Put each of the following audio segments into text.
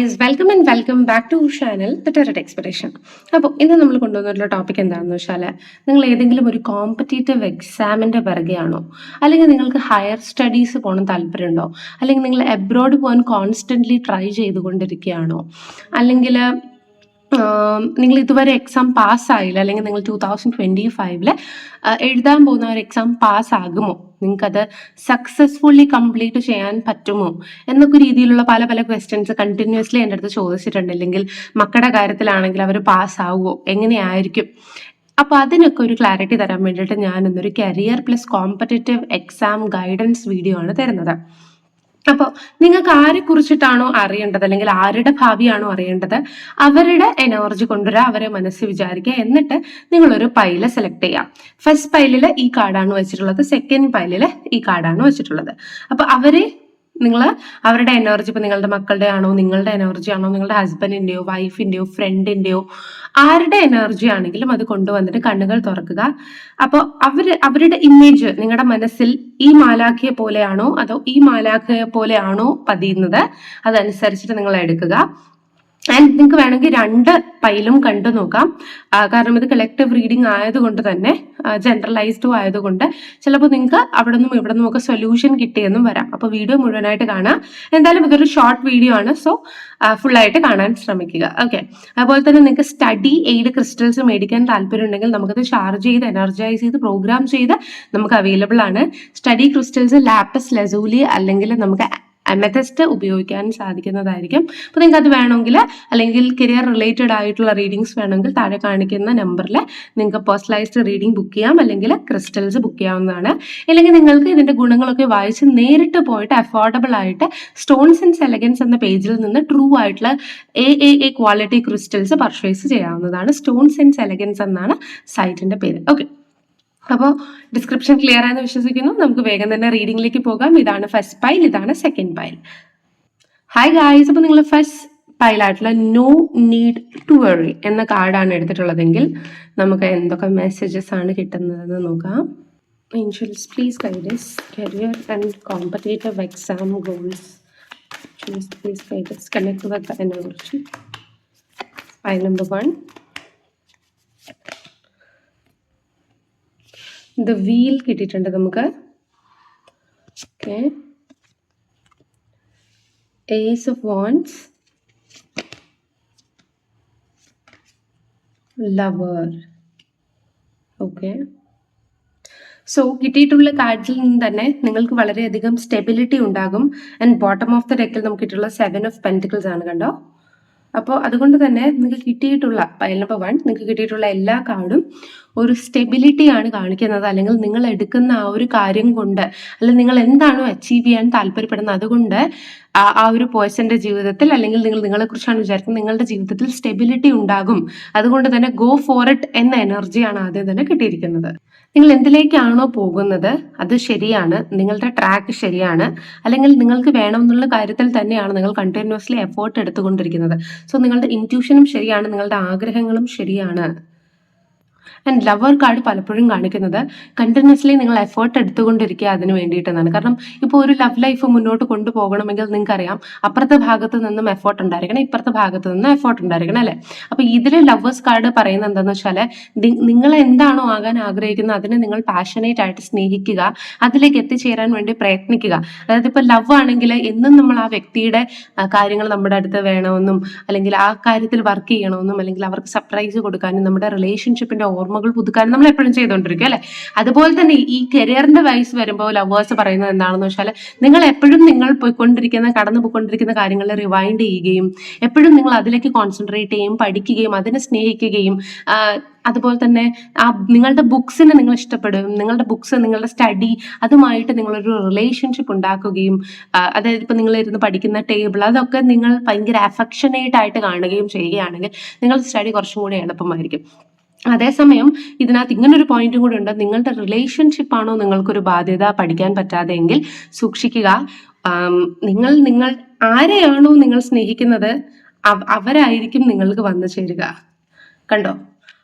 Guys welcome and welcome back to channel the tarot expectation അപ്പോൾ ഇന്ന് നമ്മൾ കൊണ്ടുവന്നിട്ടുള്ള ടോപ്പിക് എന്താണെന്ന് വെച്ചാൽ നിങ്ങൾ ഏതെങ്കിലും ഒരു കോമ്പറ്റേറ്റീവ് എക്സാമിന്റെ പിറകെയാണോ? അല്ലെങ്കിൽ നിങ്ങൾക്ക് ഹയർ സ്റ്റഡീസ് പോകണം താല്പര്യമുണ്ടോ? അല്ലെങ്കിൽ നിങ്ങൾ എബ്രോഡ് പോകാൻ കോൺസ്റ്റന്റ്ലി ട്രൈ ചെയ്തുകൊണ്ടിരിക്കുകയാണോ? അല്ലെങ്കിൽ നിങ്ങൾ ഇതുവരെ എക്സാം പാസ്സായില്ല അല്ലെങ്കിൽ നിങ്ങൾ ടൂ തൗസൻഡ് ട്വന്റി ഫൈവിൽ എഴുതാൻ പോകുന്ന ഒരു എക്സാം പാസ്സാകുമോ നിങ്ങൾക്കത് സക്സസ്ഫുള്ളി കംപ്ലീറ്റ് ചെയ്യാൻ പറ്റുമോ? എന്നൊക്കെ രീതിയിലുള്ള പല പല ക്വസ്റ്റ്യൻസ് കണ്ടിന്യൂസ്ലി എന്റെ അടുത്ത് ചോദിച്ചിട്ടുണ്ട്. അല്ലെങ്കിൽ മക്കളുടെ കാര്യത്തിലാണെങ്കിൽ അവർ പാസ്സാവുമോ എങ്ങനെയായിരിക്കും? അപ്പോൾ അതിനൊക്കെ ഒരു ക്ലാരിറ്റി തരാൻ വേണ്ടിയിട്ട് ഞാൻ ഇന്നൊരു career plus competitive exam guidance video ആണ് തരുന്നത്. അപ്പോൾ നിങ്ങൾക്ക് ആരെ കുറിച്ചിട്ടാണോ അറിയേണ്ടത്? അല്ലെങ്കിൽ ആരുടെ ഭാവിയാണോ അറിയേണ്ടത്? അവരുടെ എനർജി കൊണ്ടുവരാ അവരെ മനസ്സ് വിചാരിക്കുക. എന്നിട്ട് നിങ്ങളൊരു പൈൽ സെലക്ട് ചെയ്യാം. ഫസ്റ്റ് പൈലിൽ ഈ കാർഡാണ് വെച്ചിട്ടുള്ളത്. സെക്കൻഡ് പൈലിൽ ഈ കാർഡാണ് വെച്ചിട്ടുള്ളത്. അപ്പൊ അവരെ നിങ്ങൾ അവരുടെ എനർജി ഇപ്പൊ നിങ്ങളുടെ മക്കളുടെ ആണോ നിങ്ങളുടെ എനർജി ആണോ നിങ്ങളുടെ ഹസ്ബൻഡിന്റെയോ വൈഫിന്റെയോ ഫ്രണ്ടിന്റെയോ ആരുടെ എനർജി ആണെങ്കിലും അത് കൊണ്ടുവന്നിട്ട് കണ്ണുകൾ തുറക്കുക. അപ്പോൾ അവർ അവരുടെ ഇമേജ് നിങ്ങളുടെ മനസ്സിൽ ഈ മാലാഖയെ പോലെയാണോ അതോ ഈ മാലാഖയെ പോലെയാണോ പതിയുന്നത്? അതനുസരിച്ചിട്ട് നിങ്ങൾ എടുക്കുക. ആൻഡ് നിങ്ങൾക്ക് വേണമെങ്കിൽ രണ്ട് പൈലും കണ്ടു നോക്കാം. കാരണം ഇത് കളക്റ്റീവ് റീഡിംഗ് ആയതുകൊണ്ട് തന്നെ ജനറലൈസ്ഡും ആയതുകൊണ്ട് ചിലപ്പോൾ നിങ്ങൾക്ക് അവിടെ നിന്നും ഇവിടെ നിന്നും ഒക്കെ സൊല്യൂഷൻ കിട്ടിയെന്നും വരാം. അപ്പോൾ വീഡിയോ മുഴുവനായിട്ട് കാണാം. എന്തായാലും ഇതൊരു ഷോർട്ട് വീഡിയോ ആണ്. സോ ഫുൾ ആയിട്ട് കാണാൻ ശ്രമിക്കുക. ഓക്കെ അതുപോലെ തന്നെ നിങ്ങൾക്ക് സ്റ്റഡി എയ്ഡ് ക്രിസ്റ്റൽസ് മേടിക്കാൻ താല്പര്യം ഉണ്ടെങ്കിൽ നമുക്കത് ചാർജ് ചെയ്ത് എനർജൈസ് ചെയ്ത് പ്രോഗ്രാം ചെയ്ത് നമുക്ക് അവൈലബിൾ ആണ്. സ്റ്റഡി ക്രിസ്റ്റൽസ് ലാപ്പസ് ലസൂലി അല്ലെങ്കിൽ നമുക്ക് അമെത്തസ്റ്റ് ഉപയോഗിക്കാൻ സാധിക്കുന്നതായിരിക്കും. അപ്പോൾ നിങ്ങൾക്ക് അത് വേണമെങ്കിൽ അല്ലെങ്കിൽ കരിയർ റിലേറ്റഡ് ആയിട്ടുള്ള റീഡിങ്സ് വേണമെങ്കിൽ താഴെ കാണിക്കുന്ന നമ്പറിൽ നിങ്ങൾക്ക് പേഴ്സണലൈസ്ഡ് റീഡിംഗ് ബുക്ക് ചെയ്യാം. അല്ലെങ്കിൽ ക്രിസ്റ്റൽസ് ബുക്ക് ചെയ്യാവുന്നതാണ്. അല്ലെങ്കിൽ നിങ്ങൾക്ക് ഇതിന്റെ ഗുണങ്ങളൊക്കെ വായിച്ച് നേരിട്ട് പോയിട്ട് അഫോർഡബിൾ ആയിട്ട് സ്റ്റോൺസ് ആൻഡ് സെലഗൻസ് എന്ന പേജിൽ നിന്ന് ട്രൂ ആയിട്ടുള്ള A A A quality crystals purchase ചെയ്യാവുന്നതാണ്. സ്റ്റോൺസ് ആൻഡ് സെലഗൻസ് എന്നാണ് സൈറ്റിന്റെ പേര്. ഓക്കെ അപ്പോൾ ഡിസ്ക്രിപ്ഷൻ ക്ലിയർ ആയെന്ന് വിശ്വസിക്കുന്നു. നമുക്ക് വേഗം തന്നെ റീഡിംഗിലേക്ക് പോകാം. ഇതാണ് ഫസ്റ്റ് പൈൽ ഇതാണ് സെക്കൻഡ് പൈൽ ഹായ് ഗായ്സ് അപ്പോൾ നിങ്ങൾ ഫസ്റ്റ് പൈലായിട്ടുള്ള നോ നീഡ് ടു വറി എന്ന കാർഡാണ് എടുത്തിട്ടുള്ളതെങ്കിൽ നമുക്ക് എന്തൊക്കെ മെസ്സേജസ് ആണ് കിട്ടുന്നതെന്ന് നോക്കാം. Angels please guides career and competitive exam goals please guides connect work എന്നെ കുറിച്ച് pile number one the wheel കിട്ടിയിട്ടുണ്ട് നമുക്ക്. Okay ace of wands lover okay so കിട്ടിയിട്ടുള്ള കാർഡിൽ നിന്ന് തന്നെ നിങ്ങൾക്ക് വളരെയധികം സ്റ്റെബിലിറ്റി ഉണ്ടാകും. ആൻഡ് ബോട്ടം ഓഫ് ദ ഡെക്കിൽ നമുക്ക് കിട്ടിയിട്ടുള്ള സെവൻ ഓഫ് പെന്റിക്കിൾസ് ആണ് കണ്ടോ? അപ്പോൾ അതുകൊണ്ട് തന്നെ നിങ്ങൾക്ക് കിട്ടിയിട്ടുള്ള പൈൽ നമ്പർ വൺ നിങ്ങൾക്ക് കിട്ടിയിട്ടുള്ള എല്ലാ കാർഡും ഒരു സ്റ്റെബിലിറ്റി ആണ് കാണിക്കുന്നത്. അല്ലെങ്കിൽ നിങ്ങൾ എടുക്കുന്ന ആ ഒരു കാര്യം കൊണ്ട് അല്ലെങ്കിൽ നിങ്ങൾ എന്താണോ അച്ചീവ് ചെയ്യാൻ താല്പര്യപ്പെടുന്നത് അതുകൊണ്ട് ആ ഒരു പേഴ്സന്റെ ജീവിതത്തിൽ അല്ലെങ്കിൽ നിങ്ങൾ നിങ്ങളെ കുറിച്ചാണ് വിചാരിക്കുന്നത് നിങ്ങളുടെ ജീവിതത്തിൽ സ്റ്റെബിലിറ്റി ഉണ്ടാകും. അതുകൊണ്ട് തന്നെ ഗോ ഫോർ ഇറ്റ് എന്ന എനർജിയാണ് ആദ്യം തന്നെ കിട്ടിയിരിക്കുന്നത്. നിങ്ങൾ എന്തിലേക്കാണോ പോകുന്നത് അത് ശരിയാണ്. നിങ്ങളുടെ ട്രാക്ക് ശരിയാണ്. അല്ലെങ്കിൽ നിങ്ങൾക്ക് വേണമെന്നുള്ള കാര്യത്തിൽ തന്നെയാണ് നിങ്ങൾ കണ്ടിന്യൂസ്ലി എഫേർട്ട് എടുത്തുകൊണ്ടിരിക്കുന്നത്. സോ നിങ്ങളുടെ ഇന്റ്യൂഷനും ശരിയാണ്. നിങ്ങളുടെ ആഗ്രഹങ്ങളും ശരിയാണ്. ആൻഡ് ലവർ കാർഡ് പലപ്പോഴും കാണിക്കുന്നത് കണ്ടിന്യൂസ്ലി നിങ്ങൾ എഫേർട്ട് എടുത്തുകൊണ്ടിരിക്കുക അതിന് വേണ്ടിയിട്ടെന്നാണ്. കാരണം ഇപ്പോൾ ഒരു ലവ് ലൈഫ് മുന്നോട്ട് കൊണ്ടുപോകണമെങ്കിൽ നിങ്ങൾക്കറിയാം അപ്പുറത്തെ ഭാഗത്ത് നിന്നും എഫേർട്ട് ഉണ്ടായിരിക്കണം ഇപ്പുറത്തെ ഭാഗത്ത് നിന്നും എഫേർട്ട് ഉണ്ടായിരിക്കണം അല്ലേ? അപ്പോൾ ഇതിൽ ലവേഴ്സ് കാർഡ് പറയുന്നത് എന്താണെന്ന് വെച്ചാൽ നിങ്ങൾ എന്താണോ ആകാൻ ആഗ്രഹിക്കുന്നത് അതിനെ നിങ്ങൾ പാഷനേറ്റ് ആയിട്ട് സ്നേഹിക്കുക അതിലേക്ക് എത്തിച്ചേരാൻ വേണ്ടി പ്രയത്നിക്കുക. അതായത് ഇപ്പോൾ ലവ് ആണെങ്കിൽ എന്നും നമ്മൾ ആ വ്യക്തിയുടെ കാര്യങ്ങൾ നമ്മുടെ അടുത്ത് വേണമെന്നും അല്ലെങ്കിൽ ആ കാര്യത്തിൽ വർക്ക് ചെയ്യണമെന്നും അല്ലെങ്കിൽ അവർക്ക് സർപ്രൈസ് കൊടുക്കാനും നമ്മുടെ റിലേഷൻഷിപ്പിന്റെ ഓർമ്മകൾ പുതുക്കാനും നമ്മൾ എപ്പോഴും ചെയ്തുകൊണ്ടിരിക്കും അല്ലെ? അതുപോലെ തന്നെ ഈ കരിയറിന്റെ വയസ്സ് വരുമ്പോൾ ലവേഴ്സ് പറയുന്നത് എന്താണെന്ന് വെച്ചാൽ നിങ്ങൾ എപ്പോഴും നിങ്ങൾ പോയിക്കൊണ്ടിരിക്കുന്ന കടന്നു പോയിക്കൊണ്ടിരിക്കുന്ന കാര്യങ്ങൾ റിവൈൻഡ് ചെയ്യുകയും എപ്പോഴും നിങ്ങൾ അതിലേക്ക് കോൺസെൻട്രേറ്റ് ചെയ്യും പഠിക്കുകയും അതിനെ സ്നേഹിക്കുകയും അതുപോലെ തന്നെ ആ നിങ്ങളുടെ ബുക്സിനെ നിങ്ങൾ ഇഷ്ടപ്പെടും നിങ്ങളുടെ ബുക്സ് നിങ്ങളുടെ സ്റ്റഡി അതുമായിട്ട് നിങ്ങളൊരു റിലേഷൻഷിപ്പ് ഉണ്ടാക്കുകയും അതായത് ഇപ്പം നിങ്ങൾ ഇരുന്ന് പഠിക്കുന്ന ടേബിൾ അതൊക്കെ നിങ്ങൾ ഭയങ്കര അഫക്ഷനേറ്റ് ആയിട്ട് കാണുകയും ചെയ്യുകയാണെങ്കിൽ നിങ്ങളുടെ സ്റ്റഡി കുറച്ചും കൂടി എളുപ്പമായിരിക്കും. അതേസമയം ഇതിനകത്ത് ഇങ്ങനൊരു പോയിന്റ് കൂടി ഉണ്ട് നിങ്ങളുടെ റിലേഷൻഷിപ്പ് ആണോ നിങ്ങൾക്കൊരു ബാധ്യത പഠിക്കാൻ പറ്റാതെ എങ്കിൽ സൂക്ഷിക്കുക. നിങ്ങൾ നിങ്ങൾ ആരെയാണോ നിങ്ങൾ സ്നേഹിക്കുന്നത് അവരായിരിക്കും നിങ്ങൾക്ക് വന്നു ചേരുക. കണ്ടോ?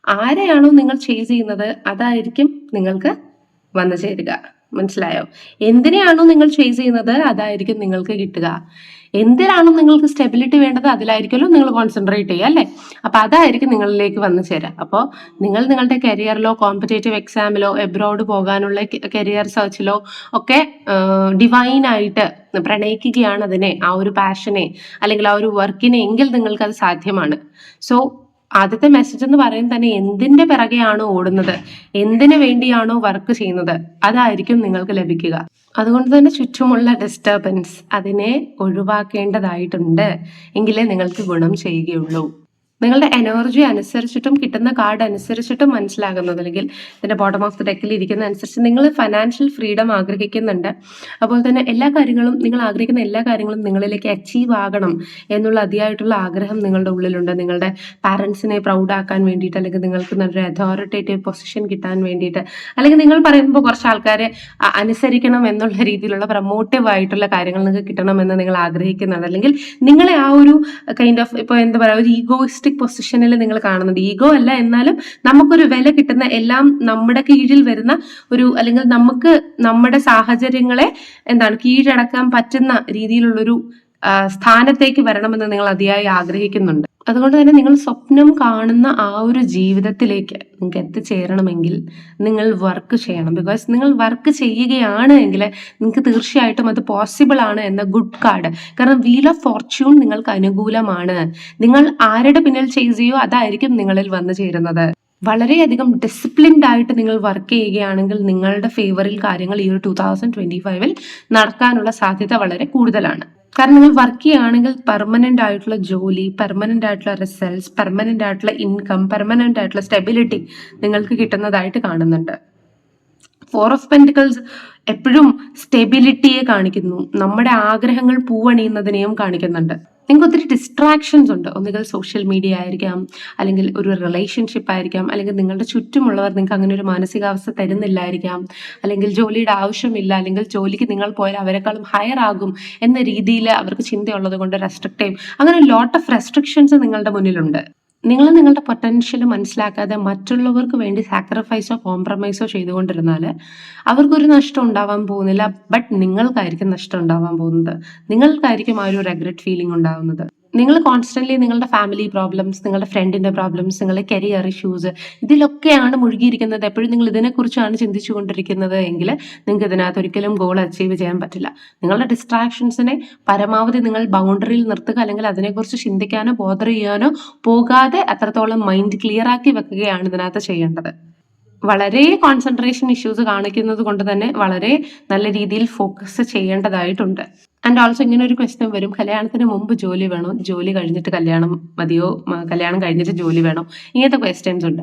ആരെയാണോ നിങ്ങൾ ചേസ് ചെയ്യുന്നത് അതായിരിക്കും നിങ്ങൾക്ക് വന്നു ചേരുക. മനസ്സിലായോ? എന്തിനെയാണോ നിങ്ങൾ ചേസ് ചെയ്യുന്നത് അതായിരിക്കും നിങ്ങൾക്ക് കിട്ടുക. എന്തിനാണോ നിങ്ങൾക്ക് സ്റ്റെബിലിറ്റി വേണ്ടത്? അതിലായിരിക്കുമല്ലോ നിങ്ങൾ കോൺസെൻട്രേറ്റ് ചെയ്യുക അല്ലേ? അപ്പൊ അതായിരിക്കും നിങ്ങളിലേക്ക് വന്നു ചേരുക. അപ്പോൾ നിങ്ങൾ നിങ്ങളുടെ കരിയറിലോ കോമ്പറ്റേറ്റീവ് എക്സാമിലോ എബ്രോഡ് പോകാനുള്ള കരിയർ സെർച്ചിലോ ഒക്കെ ഡിവൈൻ ആയിട്ട് പ്രണയിക്കുകയാണ് അതിനെ ആ ഒരു പാഷനെ അല്ലെങ്കിൽ ആ ഒരു വർക്കിനെ എങ്കിൽ നിങ്ങൾക്ക് അത് സാധ്യമാണ്. സോ ആദ്യത്തെ മെസ്സേജ് എന്ന് പറയുന്നത് തന്നെ എന്തിന്റെ പിറകെയാണോ ഓടുന്നത്? എന്തിനു വേണ്ടിയാണോ വർക്ക് ചെയ്യുന്നത്? അതായിരിക്കും നിങ്ങൾക്ക് ലഭിക്കുക. അതുകൊണ്ട് തന്നെ ചുറ്റുമുള്ള ഡിസ്റ്റർബൻസ് അതിനെ ഒഴിവാക്കേണ്ടതായിട്ടുണ്ട്. എങ്കിലേ നിങ്ങൾക്ക് ഗുണം ചെയ്യുകയുള്ളൂ. നിങ്ങളുടെ എനർജി അനുസരിച്ചിട്ടും കിട്ടുന്ന കാർഡ് അനുസരിച്ചിട്ടും മനസ്സിലാകുന്നത് അല്ലെങ്കിൽ ഇതിന്റെ ബോട്ടം ഓഫ് ദി ഡെക്കിൽ ഇരിക്കുന്ന അനുസരിച്ച് നിങ്ങൾ ഫൈനാൻഷ്യൽ ഫ്രീഡം ആഗ്രഹിക്കുന്നുണ്ട്. അതുപോലെ തന്നെ എല്ലാ കാര്യങ്ങളും നിങ്ങൾ ആഗ്രഹിക്കുന്ന എല്ലാ കാര്യങ്ങളും നിങ്ങളിലേക്ക് അച്ചീവ് ആകണം എന്നുള്ള അതിയായിട്ടുള്ള ആഗ്രഹം നിങ്ങളുടെ ഉള്ളിലുണ്ട്. നിങ്ങളുടെ പാരൻസിനെ പ്രൗഡ് ആക്കാൻ വേണ്ടിയിട്ട് അല്ലെങ്കിൽ നിങ്ങൾക്ക് നല്ലൊരു അതോറിറ്റേറ്റീവ് പൊസിഷൻ കിട്ടാൻ വേണ്ടിയിട്ട് അല്ലെങ്കിൽ നിങ്ങൾ പറയുമ്പോൾ കുറച്ച് ആൾക്കാരെ അനുസരിക്കണം എന്നുള്ള രീതിയിലുള്ള പ്രൊമോട്ടീവ് ആയിട്ടുള്ള കാര്യങ്ങൾ നിങ്ങൾക്ക് കിട്ടണം എന്ന് നിങ്ങൾ ആഗ്രഹിക്കുന്നുണ്ട് അല്ലെങ്കിൽ നിങ്ങളെ ആ ഒരു കൈൻഡ് ഓഫ് ഇപ്പോൾ എന്താ പറയുക ഒരു ഈഗോയിസ്റ്റിക് പൊസിഷനിൽ നിങ്ങൾ കാണുന്നത് ഈഗോ അല്ല എന്നാലും നമുക്കൊരു വില കിട്ടുന്ന എല്ലാം നമ്മുടെ കീഴിൽ വരുന്ന ഒരു അല്ലെങ്കിൽ നമുക്ക് നമ്മുടെ സാഹചര്യങ്ങളെ എന്താണ് കീഴടക്കാൻ പറ്റുന്ന രീതിയിലുള്ളൊരു സ്ഥാനത്തേക്ക് വരണമെന്ന് നിങ്ങൾ അതിയായി ആഗ്രഹിക്കുന്നുണ്ട്. അതുകൊണ്ട് തന്നെ നിങ്ങൾ സ്വപ്നം കാണുന്ന ആ ഒരു ജീവിതത്തിലേക്ക് നിങ്ങൾക്ക് എത്തിച്ചേരണമെങ്കിൽ നിങ്ങൾ വർക്ക് ചെയ്യണം. ബിക്കോസ് നിങ്ങൾ വർക്ക് ചെയ്യുകയാണ് എങ്കിൽ നിങ്ങൾക്ക് തീർച്ചയായിട്ടും അത് പോസിബിൾ ആണ് എന്ന ഗുഡ് കാർഡ് കാരണം വീൽ ഓഫ് ഫോർച്യൂൺ നിങ്ങൾക്ക് അനുകൂലമാണ്. നിങ്ങൾ ആരുടെ പിന്നിൽ ചെയ്യുകയോ ചെയ്യോ അതായിരിക്കും നിങ്ങളിൽ വന്നു ചേരുന്നത്. വളരെയധികം ഡിസിപ്ലിൻഡ് ആയിട്ട് നിങ്ങൾ വർക്ക് ചെയ്യുകയാണെങ്കിൽ നിങ്ങളുടെ ഫേവറിൽ കാര്യങ്ങൾ ഈ ഒരു ടൂ തൗസൻഡ് ട്വന്റി ഫൈവിൽ നടക്കാനുള്ള സാധ്യത വളരെ കൂടുതലാണ്. കാരണം നിങ്ങൾ വർക്ക് ചെയ്യുകയാണെങ്കിൽ പെർമനന്റ് ആയിട്ടുള്ള ജോലി പെർമനന്റ് ആയിട്ടുള്ള റിസൾട്ട്സ് പെർമനന്റ് ആയിട്ടുള്ള ഇൻകം പെർമനന്റ് ആയിട്ടുള്ള സ്റ്റെബിലിറ്റി നിങ്ങൾക്ക് കിട്ടുന്നതായിട്ട് കാണുന്നുണ്ട്. ഫോർ ഓഫ് പെന്റിക്കൽസ് എപ്പോഴും സ്റ്റെബിലിറ്റിയെ കാണിക്കുന്നു. നമ്മുടെ ആഗ്രഹങ്ങൾ പൂവണിയുന്നതിനെയും കാണിക്കുന്നുണ്ട്. നിങ്ങൾക്ക് ഒത്തിരി ഡിസ്ട്രാക്ഷൻസ് ഉണ്ട്. ഒന്നുകിൽ സോഷ്യൽ മീഡിയ ആയിരിക്കാം അല്ലെങ്കിൽ ഒരു റിലേഷൻഷിപ്പ് ആയിരിക്കാം അല്ലെങ്കിൽ നിങ്ങളുടെ ചുറ്റുമുള്ളവർ നിങ്ങൾക്ക് അങ്ങനെ ഒരു മാനസികാവസ്ഥ തരുന്നില്ലായിരിക്കാം അല്ലെങ്കിൽ ജോലിയുടെ ആവശ്യമില്ല അല്ലെങ്കിൽ ജോലിക്ക് നിങ്ങൾ പോയാൽ അവരെക്കാളും ഹയർ ആകും എന്ന രീതിയിൽ അവർക്ക് ചിന്തയുള്ളത് കൊണ്ട് റെസ്ട്രിക്റ്റ് ചെയ്യും അങ്ങനെ ലോട്ട് ഓഫ് റെസ്ട്രിക്ഷൻസ് നിങ്ങളുടെ മുന്നിലുണ്ട്. നിങ്ങൾ നിങ്ങളുടെ പൊട്ടൻഷ്യൽ മനസ്സിലാക്കാതെ മറ്റുള്ളവർക്ക് വേണ്ടി സാക്രിഫൈസോ കോംപ്രമൈസോ ചെയ്തുകൊണ്ടിരുന്നാൽ അവർക്കൊരു നഷ്ടം ഉണ്ടാവാൻ പോകുന്നില്ല. ബട്ട് നിങ്ങൾക്കായിരിക്കും നഷ്ടം ഉണ്ടാവാൻ പോകുന്നത്. നിങ്ങൾക്കായിരിക്കും ആ ഒരു റെഗ്രറ്റ് ഫീലിംഗ് ഉണ്ടാവുന്നത്. നിങ്ങൾ കോൺസ്റ്റന്റ്ലി നിങ്ങളുടെ ഫാമിലി പ്രോബ്ലംസ് നിങ്ങളുടെ ഫ്രണ്ടിന്റെ പ്രോബ്ലംസ് നിങ്ങളുടെ കരിയർ ഇഷ്യൂസ് ഇതിലൊക്കെയാണ് മുഴുകിയിരിക്കുന്നത്. എപ്പോഴും നിങ്ങൾ ഇതിനെക്കുറിച്ചാണ് ചിന്തിച്ചു കൊണ്ടിരിക്കുന്നത് എങ്കിൽ നിങ്ങൾക്ക് ഇതിനകത്ത് ഒരിക്കലും ഗോൾ അച്ചീവ് ചെയ്യാൻ പറ്റില്ല. നിങ്ങളുടെ ഡിസ്ട്രാക്ഷൻസിനെ പരമാവധി നിങ്ങൾ ബൗണ്ടറിയിൽ നിർത്തുക അല്ലെങ്കിൽ അതിനെക്കുറിച്ച് ചിന്തിക്കാനോ ബോധർ ചെയ്യാനോ പോകാതെ അത്രത്തോളം മൈൻഡ് ക്ലിയർ ആക്കി വെക്കുകയാണ് ഇതിനകത്ത് ചെയ്യേണ്ടത്. വളരെ കോൺസെൻട്രേഷൻ ഇഷ്യൂസ് കാണിക്കുന്നത് കൊണ്ട് തന്നെ വളരെ നല്ല രീതിയിൽ ഫോക്കസ് ചെയ്യേണ്ടതായിട്ടുണ്ട്. ആൻഡ് ഓൾസോ ഇങ്ങനെ ഒരു ക്വസ്റ്റ്യൻ വരും. കല്യാണത്തിന് മുമ്പ് ജോലി വേണോ? ജോലി കഴിഞ്ഞിട്ട് കല്യാണം മതിയോ? കല്യാണം കഴിഞ്ഞിട്ട് ജോലി വേണോ? ഇങ്ങനത്തെ ക്വസ്റ്റ്യൻസ് ഉണ്ട്.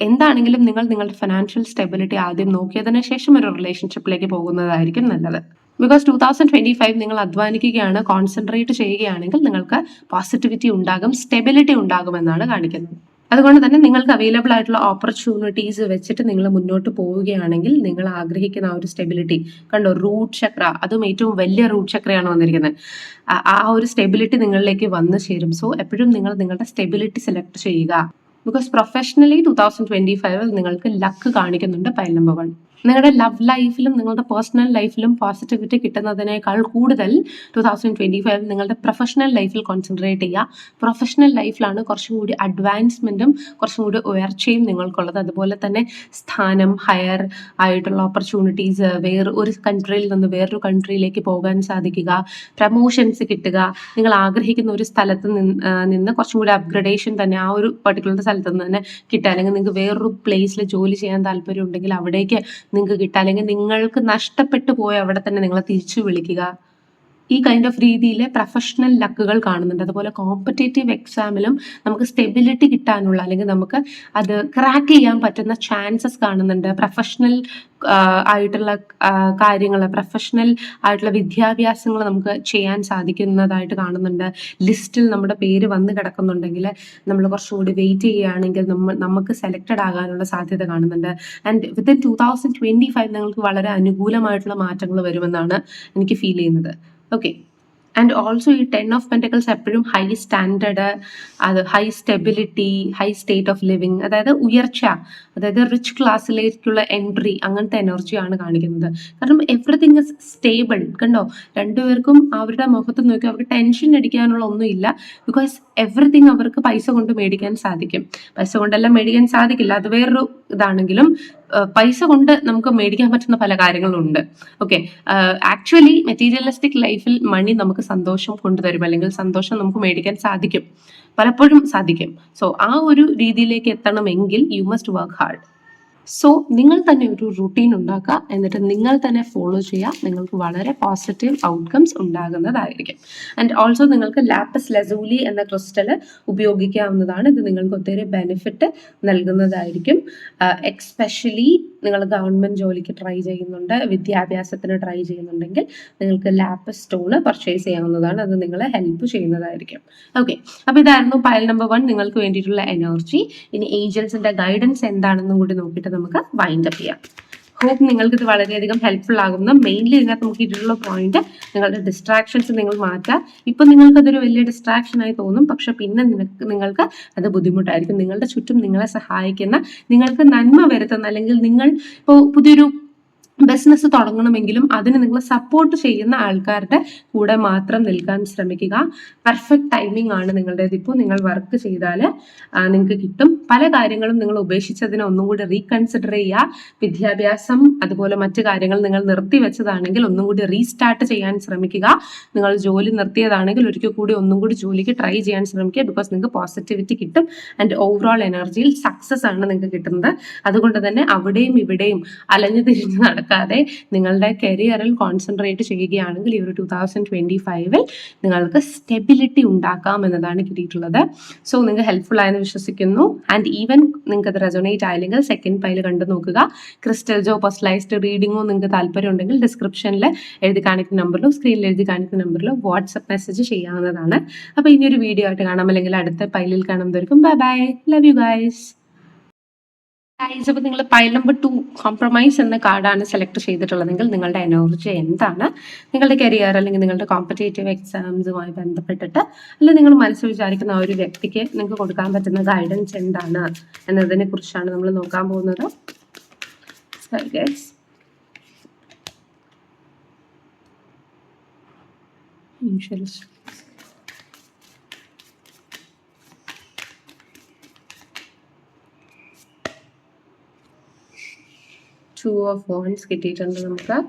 എന്താണെങ്കിലും നിങ്ങൾ നിങ്ങളുടെ ഫിനാൻഷ്യൽ സ്റ്റെബിലിറ്റി ആദ്യം നോക്കിയതിനു ശേഷം ഒരു റിലേഷൻഷിപ്പിലേക്ക് പോകുന്നതായിരിക്കും നല്ലത്. Because two thousand twenty five നിങ്ങൾ അധ്വാനിക്കുകയാണ് കോൺസെൻട്രേറ്റ് ചെയ്യുകയാണെങ്കിൽ നിങ്ങൾക്ക് പോസിറ്റിവിറ്റി ഉണ്ടാകും സ്റ്റെബിലിറ്റി ഉണ്ടാകുമെന്നാണ് കാണിക്കുന്നത്. അതുകൊണ്ട് തന്നെ നിങ്ങൾക്ക് അവൈലബിൾ ആയിട്ടുള്ള ഓപ്പർച്യൂണിറ്റീസ് വെച്ചിട്ട് നിങ്ങൾ മുന്നോട്ട് പോവുകയാണെങ്കിൽ നിങ്ങൾ ആഗ്രഹിക്കുന്ന ആ ഒരു സ്റ്റെബിലിറ്റി കണ്ടോ റൂട്ട് ചക്ര അതും ഏറ്റവും വലിയ റൂട്ട് ചക്രയാണ് വന്നിരിക്കുന്നത്. ആ- ഒരു സ്റ്റെബിലിറ്റി നിങ്ങളിലേക്ക് വന്നു ചേരും. സോ എപ്പോഴും നിങ്ങൾ നിങ്ങളുടെ സ്റ്റെബിലിറ്റി സെലക്ട് ചെയ്യുക. Because professionally two thousand twenty ഫൈവിൽ നിങ്ങൾക്ക് ലക്ക് കാണിക്കുന്നുണ്ട് പൈൽ നമ്പർ വൺ നിങ്ങളുടെ ലവ് ലൈഫിലും നിങ്ങളുടെ പേഴ്സണൽ ലൈഫിലും പോസിറ്റിവിറ്റി കിട്ടുന്നതിനേക്കാൾ കൂടുതൽ ടു തൗസൻഡ് ട്വന്റി ഫൈവ് നിങ്ങളുടെ പ്രൊഫഷണൽ ലൈഫിൽ കോൺസെൻട്രേറ്റ് ചെയ്യുക. പ്രൊഫഷണൽ ലൈഫിലാണ് കുറച്ചും കൂടി അഡ്വാൻസ്മെന്റും കുറച്ചും കൂടി ഉയർച്ചയും നിങ്ങൾക്കുള്ളത്. അതുപോലെ തന്നെ സ്ഥാനം ഹയർ ആയിട്ടുള്ള ഓപ്പർച്യൂണിറ്റീസ് വേറെ ഒരു കൺട്രിയിൽ നിന്ന് വേറൊരു കൺട്രിയിലേക്ക് പോകാൻ സാധിക്കുക. പ്രമോഷൻസ് കിട്ടുക. നിങ്ങൾ ആഗ്രഹിക്കുന്ന ഒരു സ്ഥലത്ത് നിന്ന് കുറച്ചും കൂടി അപ്ഗ്രഡേഷൻ തന്നെ ആ ഒരു പർട്ടിക്കുലർ സ്ഥലത്ത് നിന്ന് തന്നെ കിട്ടുക. അല്ലെങ്കിൽ നിങ്ങൾക്ക് വേറൊരു പ്ലേസിൽ ജോലി ചെയ്യാൻ താല്പര്യം ഉണ്ടെങ്കിൽ അവിടേക്ക് നിങ്ങൾക്ക് കിട്ടുക. അല്ലെങ്കിൽ നിങ്ങൾക്ക് നഷ്ടപ്പെട്ടു പോയ അവിടെ തന്നെ നിങ്ങളെ തിരിച്ചു വിളിക്കുക. ഈ കൈൻഡ് ഓഫ് രീതിയിൽ പ്രൊഫഷണൽ ലക്കുകൾ കാണുന്നുണ്ട്. അതുപോലെ കോമ്പറ്റേറ്റീവ് എക്സാമിലും നമുക്ക് സ്റ്റെബിലിറ്റി കിട്ടാനുള്ള അല്ലെങ്കിൽ നമുക്ക് അത് ക്രാക്ക് ചെയ്യാൻ പറ്റുന്ന ചാൻസസ് കാണുന്നുണ്ട്. പ്രൊഫഷണൽ ആയിട്ടുള്ള കാര്യങ്ങൾ പ്രൊഫഷണൽ ആയിട്ടുള്ള വിദ്യാഭ്യാസങ്ങൾ നമുക്ക് ചെയ്യാൻ സാധിക്കുന്നതായിട്ട് കാണുന്നുണ്ട്. ലിസ്റ്റിൽ നമ്മുടെ പേര് വന്ന് കിടക്കുന്നുണ്ടെങ്കിൽ നമ്മൾ കുറച്ചുകൂടി വെയിറ്റ് ചെയ്യുകയാണെങ്കിൽ നമ്മൾ നമുക്ക് സെലക്റ്റഡ് ആകാനുള്ള സാധ്യത കാണുന്നുണ്ട്. And within two thousand twenty five നിങ്ങൾക്ക് വളരെ അനുകൂലമായിട്ടുള്ള മാറ്റങ്ങൾ വരുമെന്നാണ് എനിക്ക് ഫീൽ ചെയ്യുന്നത്. ഓക്കെ ആൻഡ് ഓൾസോ ഈ ടെൻ ഓഫ് പെന്റക്കൾസ് എപ്പോഴും ഹൈ സ്റ്റാൻഡേർഡ് അത് high stability high state of living അതായത് ഉയർച്ച അതായത് റിച്ച് ക്ലാസ്സിലേക്കുള്ള എൻട്രി അങ്ങനത്തെ എനർജിയാണ് കാണിക്കുന്നത്. കാരണം എവറിഥിങ് ഇസ് സ്റ്റേബിൾ കണ്ടോ? രണ്ടുപേർക്കും അവരുടെ മുഖത്ത് നോക്കി അവർക്ക് ടെൻഷൻ അടിക്കാനുള്ള ഒന്നുമില്ല ബിക്കോസ് എവറിഥിങ് അവർക്ക് പൈസ കൊണ്ട് മേടിക്കാൻ സാധിക്കും. പൈസ കൊണ്ടെല്ലാം മേടിക്കാൻ സാധിക്കില്ല. അത് വേറൊരു ഇതാണെങ്കിലും പൈസ കൊണ്ട് നമുക്ക് മേടിക്കാൻ പറ്റുന്ന പല കാര്യങ്ങളുണ്ട്. ഓക്കെ ആക്ച്വലി മെറ്റീരിയലിസ്റ്റിക് ലൈഫിൽ മണി നമുക്ക് സന്തോഷം കൊണ്ടുതരും അല്ലെങ്കിൽ സന്തോഷം നമുക്ക് മേടിക്കാൻ സാധിക്കും. പലപ്പോഴും സാധിക്കും. സോ ആ ഒരു രീതിയിലേക്ക് എത്തണമെങ്കിൽ you must work hard so നിങ്ങൾ തന്നെ ഒരു റുട്ടീൻ ഉണ്ടാക്കുക. എന്നിട്ട് നിങ്ങൾ തന്നെ ഫോളോ ചെയ്യുക. നിങ്ങൾക്ക് വളരെ പോസിറ്റീവ് ഔട്ട്കംസ് ഉണ്ടാകുന്നതായിരിക്കും. ആൻഡ് ഓൾസോ നിങ്ങൾക്ക് ലാപ്പസ് ലസൂലി എന്ന ക്രിസ്റ്റൽ ഉപയോഗിക്കാവുന്നതാണ്. ഇത് നിങ്ങൾക്ക് ഒത്തിരി ബെനിഫിറ്റ് നൽകുന്നതായിരിക്കും. എക്സ്പെഷ്യലി നിങ്ങൾ ഗവൺമെന്റ് ജോലിക്ക് ട്രൈ ചെയ്യുന്നുണ്ട്. വിദ്യാഭ്യാസത്തിന് ട്രൈ ചെയ്യുന്നുണ്ടെങ്കിൽ നിങ്ങൾക്ക് ലാപ്പസ് സ്റ്റോണ് പർച്ചേസ് ചെയ്യാവുന്നതാണ്. അത് നിങ്ങളെ ഹെൽപ്പ് ചെയ്യുന്നതായിരിക്കും. ഓക്കെ അപ്പോൾ ഇതായിരുന്നു പയൽ നമ്പർ വൺ നിങ്ങൾക്ക് വേണ്ടിയിട്ടുള്ള എനർജി ഇനി ഏഞ്ചൽസിന്റെ ഗൈഡൻസ് എന്താണെന്നും കൂടി നോക്കിയിട്ട് നമുക്ക് വൈൻഡ് അപ്പ് ചെയ്യാം. ഹോപ്പ് നിങ്ങൾക്ക് ഇത് വളരെയധികം ഹെൽപ്ഫുൾ ആകുന്ന. മെയിൻലി ഇതിനകത്ത് നമുക്ക് ഇതിലുള്ള പോയിന്റ് നിങ്ങളുടെ ഡിസ്ട്രാക്ഷൻസ് നിങ്ങൾ മാറ്റുക ഇപ്പൊ നിങ്ങൾക്ക് അതൊരു വലിയ ഡിസ്ട്രാക്ഷൻ ആയി തോന്നും. പക്ഷെ പിന്നെ നിനക്ക് നിങ്ങൾക്ക് അത് ബുദ്ധിമുട്ടായിരിക്കും. നിങ്ങളുടെ ചുറ്റും നിങ്ങളെ സഹായിക്കുന്ന നിങ്ങൾക്ക് നന്മ വരുത്തുന്ന അല്ലെങ്കിൽ നിങ്ങൾ ഇപ്പോൾ പുതിയൊരു ബിസിനസ് തുടങ്ങണമെങ്കിലും അതിന് നിങ്ങൾ സപ്പോർട്ട് ചെയ്യുന്ന ആൾക്കാരുടെ കൂടെ മാത്രം നിൽക്കാൻ ശ്രമിക്കുക. പെർഫെക്റ്റ് ടൈമിംഗ് ആണ് നിങ്ങളുടേത്. ഇപ്പോൾ നിങ്ങൾ വർക്ക് ചെയ്താൽ നിങ്ങൾക്ക് കിട്ടും. പല കാര്യങ്ങളും നിങ്ങൾ ഉപേക്ഷിച്ചതിനെ ഒന്നും കൂടി റീകൺസിഡർ ചെയ്യുക. വിദ്യാഭ്യാസം അതുപോലെ മറ്റു കാര്യങ്ങൾ നിങ്ങൾ നിർത്തിവെച്ചതാണെങ്കിൽ ഒന്നും കൂടി റീസ്റ്റാർട്ട് ചെയ്യാൻ ശ്രമിക്കുക. നിങ്ങൾ ജോലി നിർത്തിയതാണെങ്കിൽ ഒരിക്കൽ കൂടി ഒന്നും കൂടി ജോലിക്ക് ട്രൈ ചെയ്യാൻ ശ്രമിക്കുക ബിക്കോസ് നിങ്ങൾക്ക് പോസിറ്റിവിറ്റി കിട്ടും ആൻഡ് ഓവറോൾ എനർജിയിൽ സക്സസ് ആണ് നിങ്ങൾക്ക് കിട്ടുന്നത്. അതുകൊണ്ട് തന്നെ അവിടെയും ഇവിടെയും അലഞ്ഞു തിരിഞ്ഞ് നടക്കാതെ നിങ്ങളുടെ കരിയറിൽ കോൺസെൻട്രേറ്റ് ചെയ്യുകയാണെങ്കിൽ ഈ ഒരു ടു തൗസൻഡ് ട്വന്റി ഫൈവിൽ നിങ്ങൾക്ക് സ്റ്റെബിലിറ്റി ഉണ്ടാക്കാം എന്നതാണ് കിട്ടിയിട്ടുള്ളത്. സോ നിങ്ങൾക്ക് ഹെൽപ്ഫുൾ ആയെന്ന് വിശ്വസിക്കുന്നു. ആൻഡ് ഈവൻ നിങ്ങൾക്ക് അത് റെസൊണേറ്റ് ആയില്ലെങ്കിൽ സെക്കൻഡ് പൈൽ കണ്ടു നോക്കുക. ക്രിസ്റ്റൽ ജോ പേഴ്സണലൈസ്ഡ് റീഡിങ്ങോ നിങ്ങൾക്ക് താല്പര്യം ഉണ്ടെങ്കിൽ ഡിസ്ക്രിപ്ഷനിൽ എഴുതി കാണിക്കുന്ന നമ്പറിലോ സ്ക്രീനിൽ എഴുതി കാണിക്കുന്ന നമ്പറിലോ വാട്സപ്പ് മെസ്സേജ് ചെയ്യാവുന്നതാണ്. അപ്പോൾ ഇനിയൊരു വീഡിയോ ആയിട്ട് കാണാം. അല്ലെങ്കിൽ അടുത്ത പൈലിൽ കാണുന്നതായിരിക്കും bye bye love you guys guys അപ്പോൾ നിങ്ങൾ പൈൽ നമ്പർ ടു കോംപ്രമൈസ് എന്ന കാർഡാണ് സെലക്ട് ചെയ്തിട്ടുള്ളതെങ്കിൽ നിങ്ങളുടെ എനർജി എന്താണ്? നിങ്ങളുടെ കരിയർ അല്ലെങ്കിൽ നിങ്ങളുടെ കോമ്പറ്റേറ്റീവ് എക്സാംസുമായി ബന്ധപ്പെട്ടിട്ട് അല്ലെങ്കിൽ നിങ്ങൾ മനസ്സിൽ വിചാരിക്കുന്ന ആ ഒരു വ്യക്തിക്ക് നിങ്ങൾക്ക് കൊടുക്കാൻ പറ്റുന്ന ഗൈഡൻസ് എന്താണ് എന്നതിനെ കുറിച്ചാണ് നമ്മൾ നോക്കാൻ പോകുന്നത്. ഇൻഷുറൻസ് ടു ഓഫ് വോൺസ് കിട്ടിയിട്ടുണ്ട് നമുക്ക്.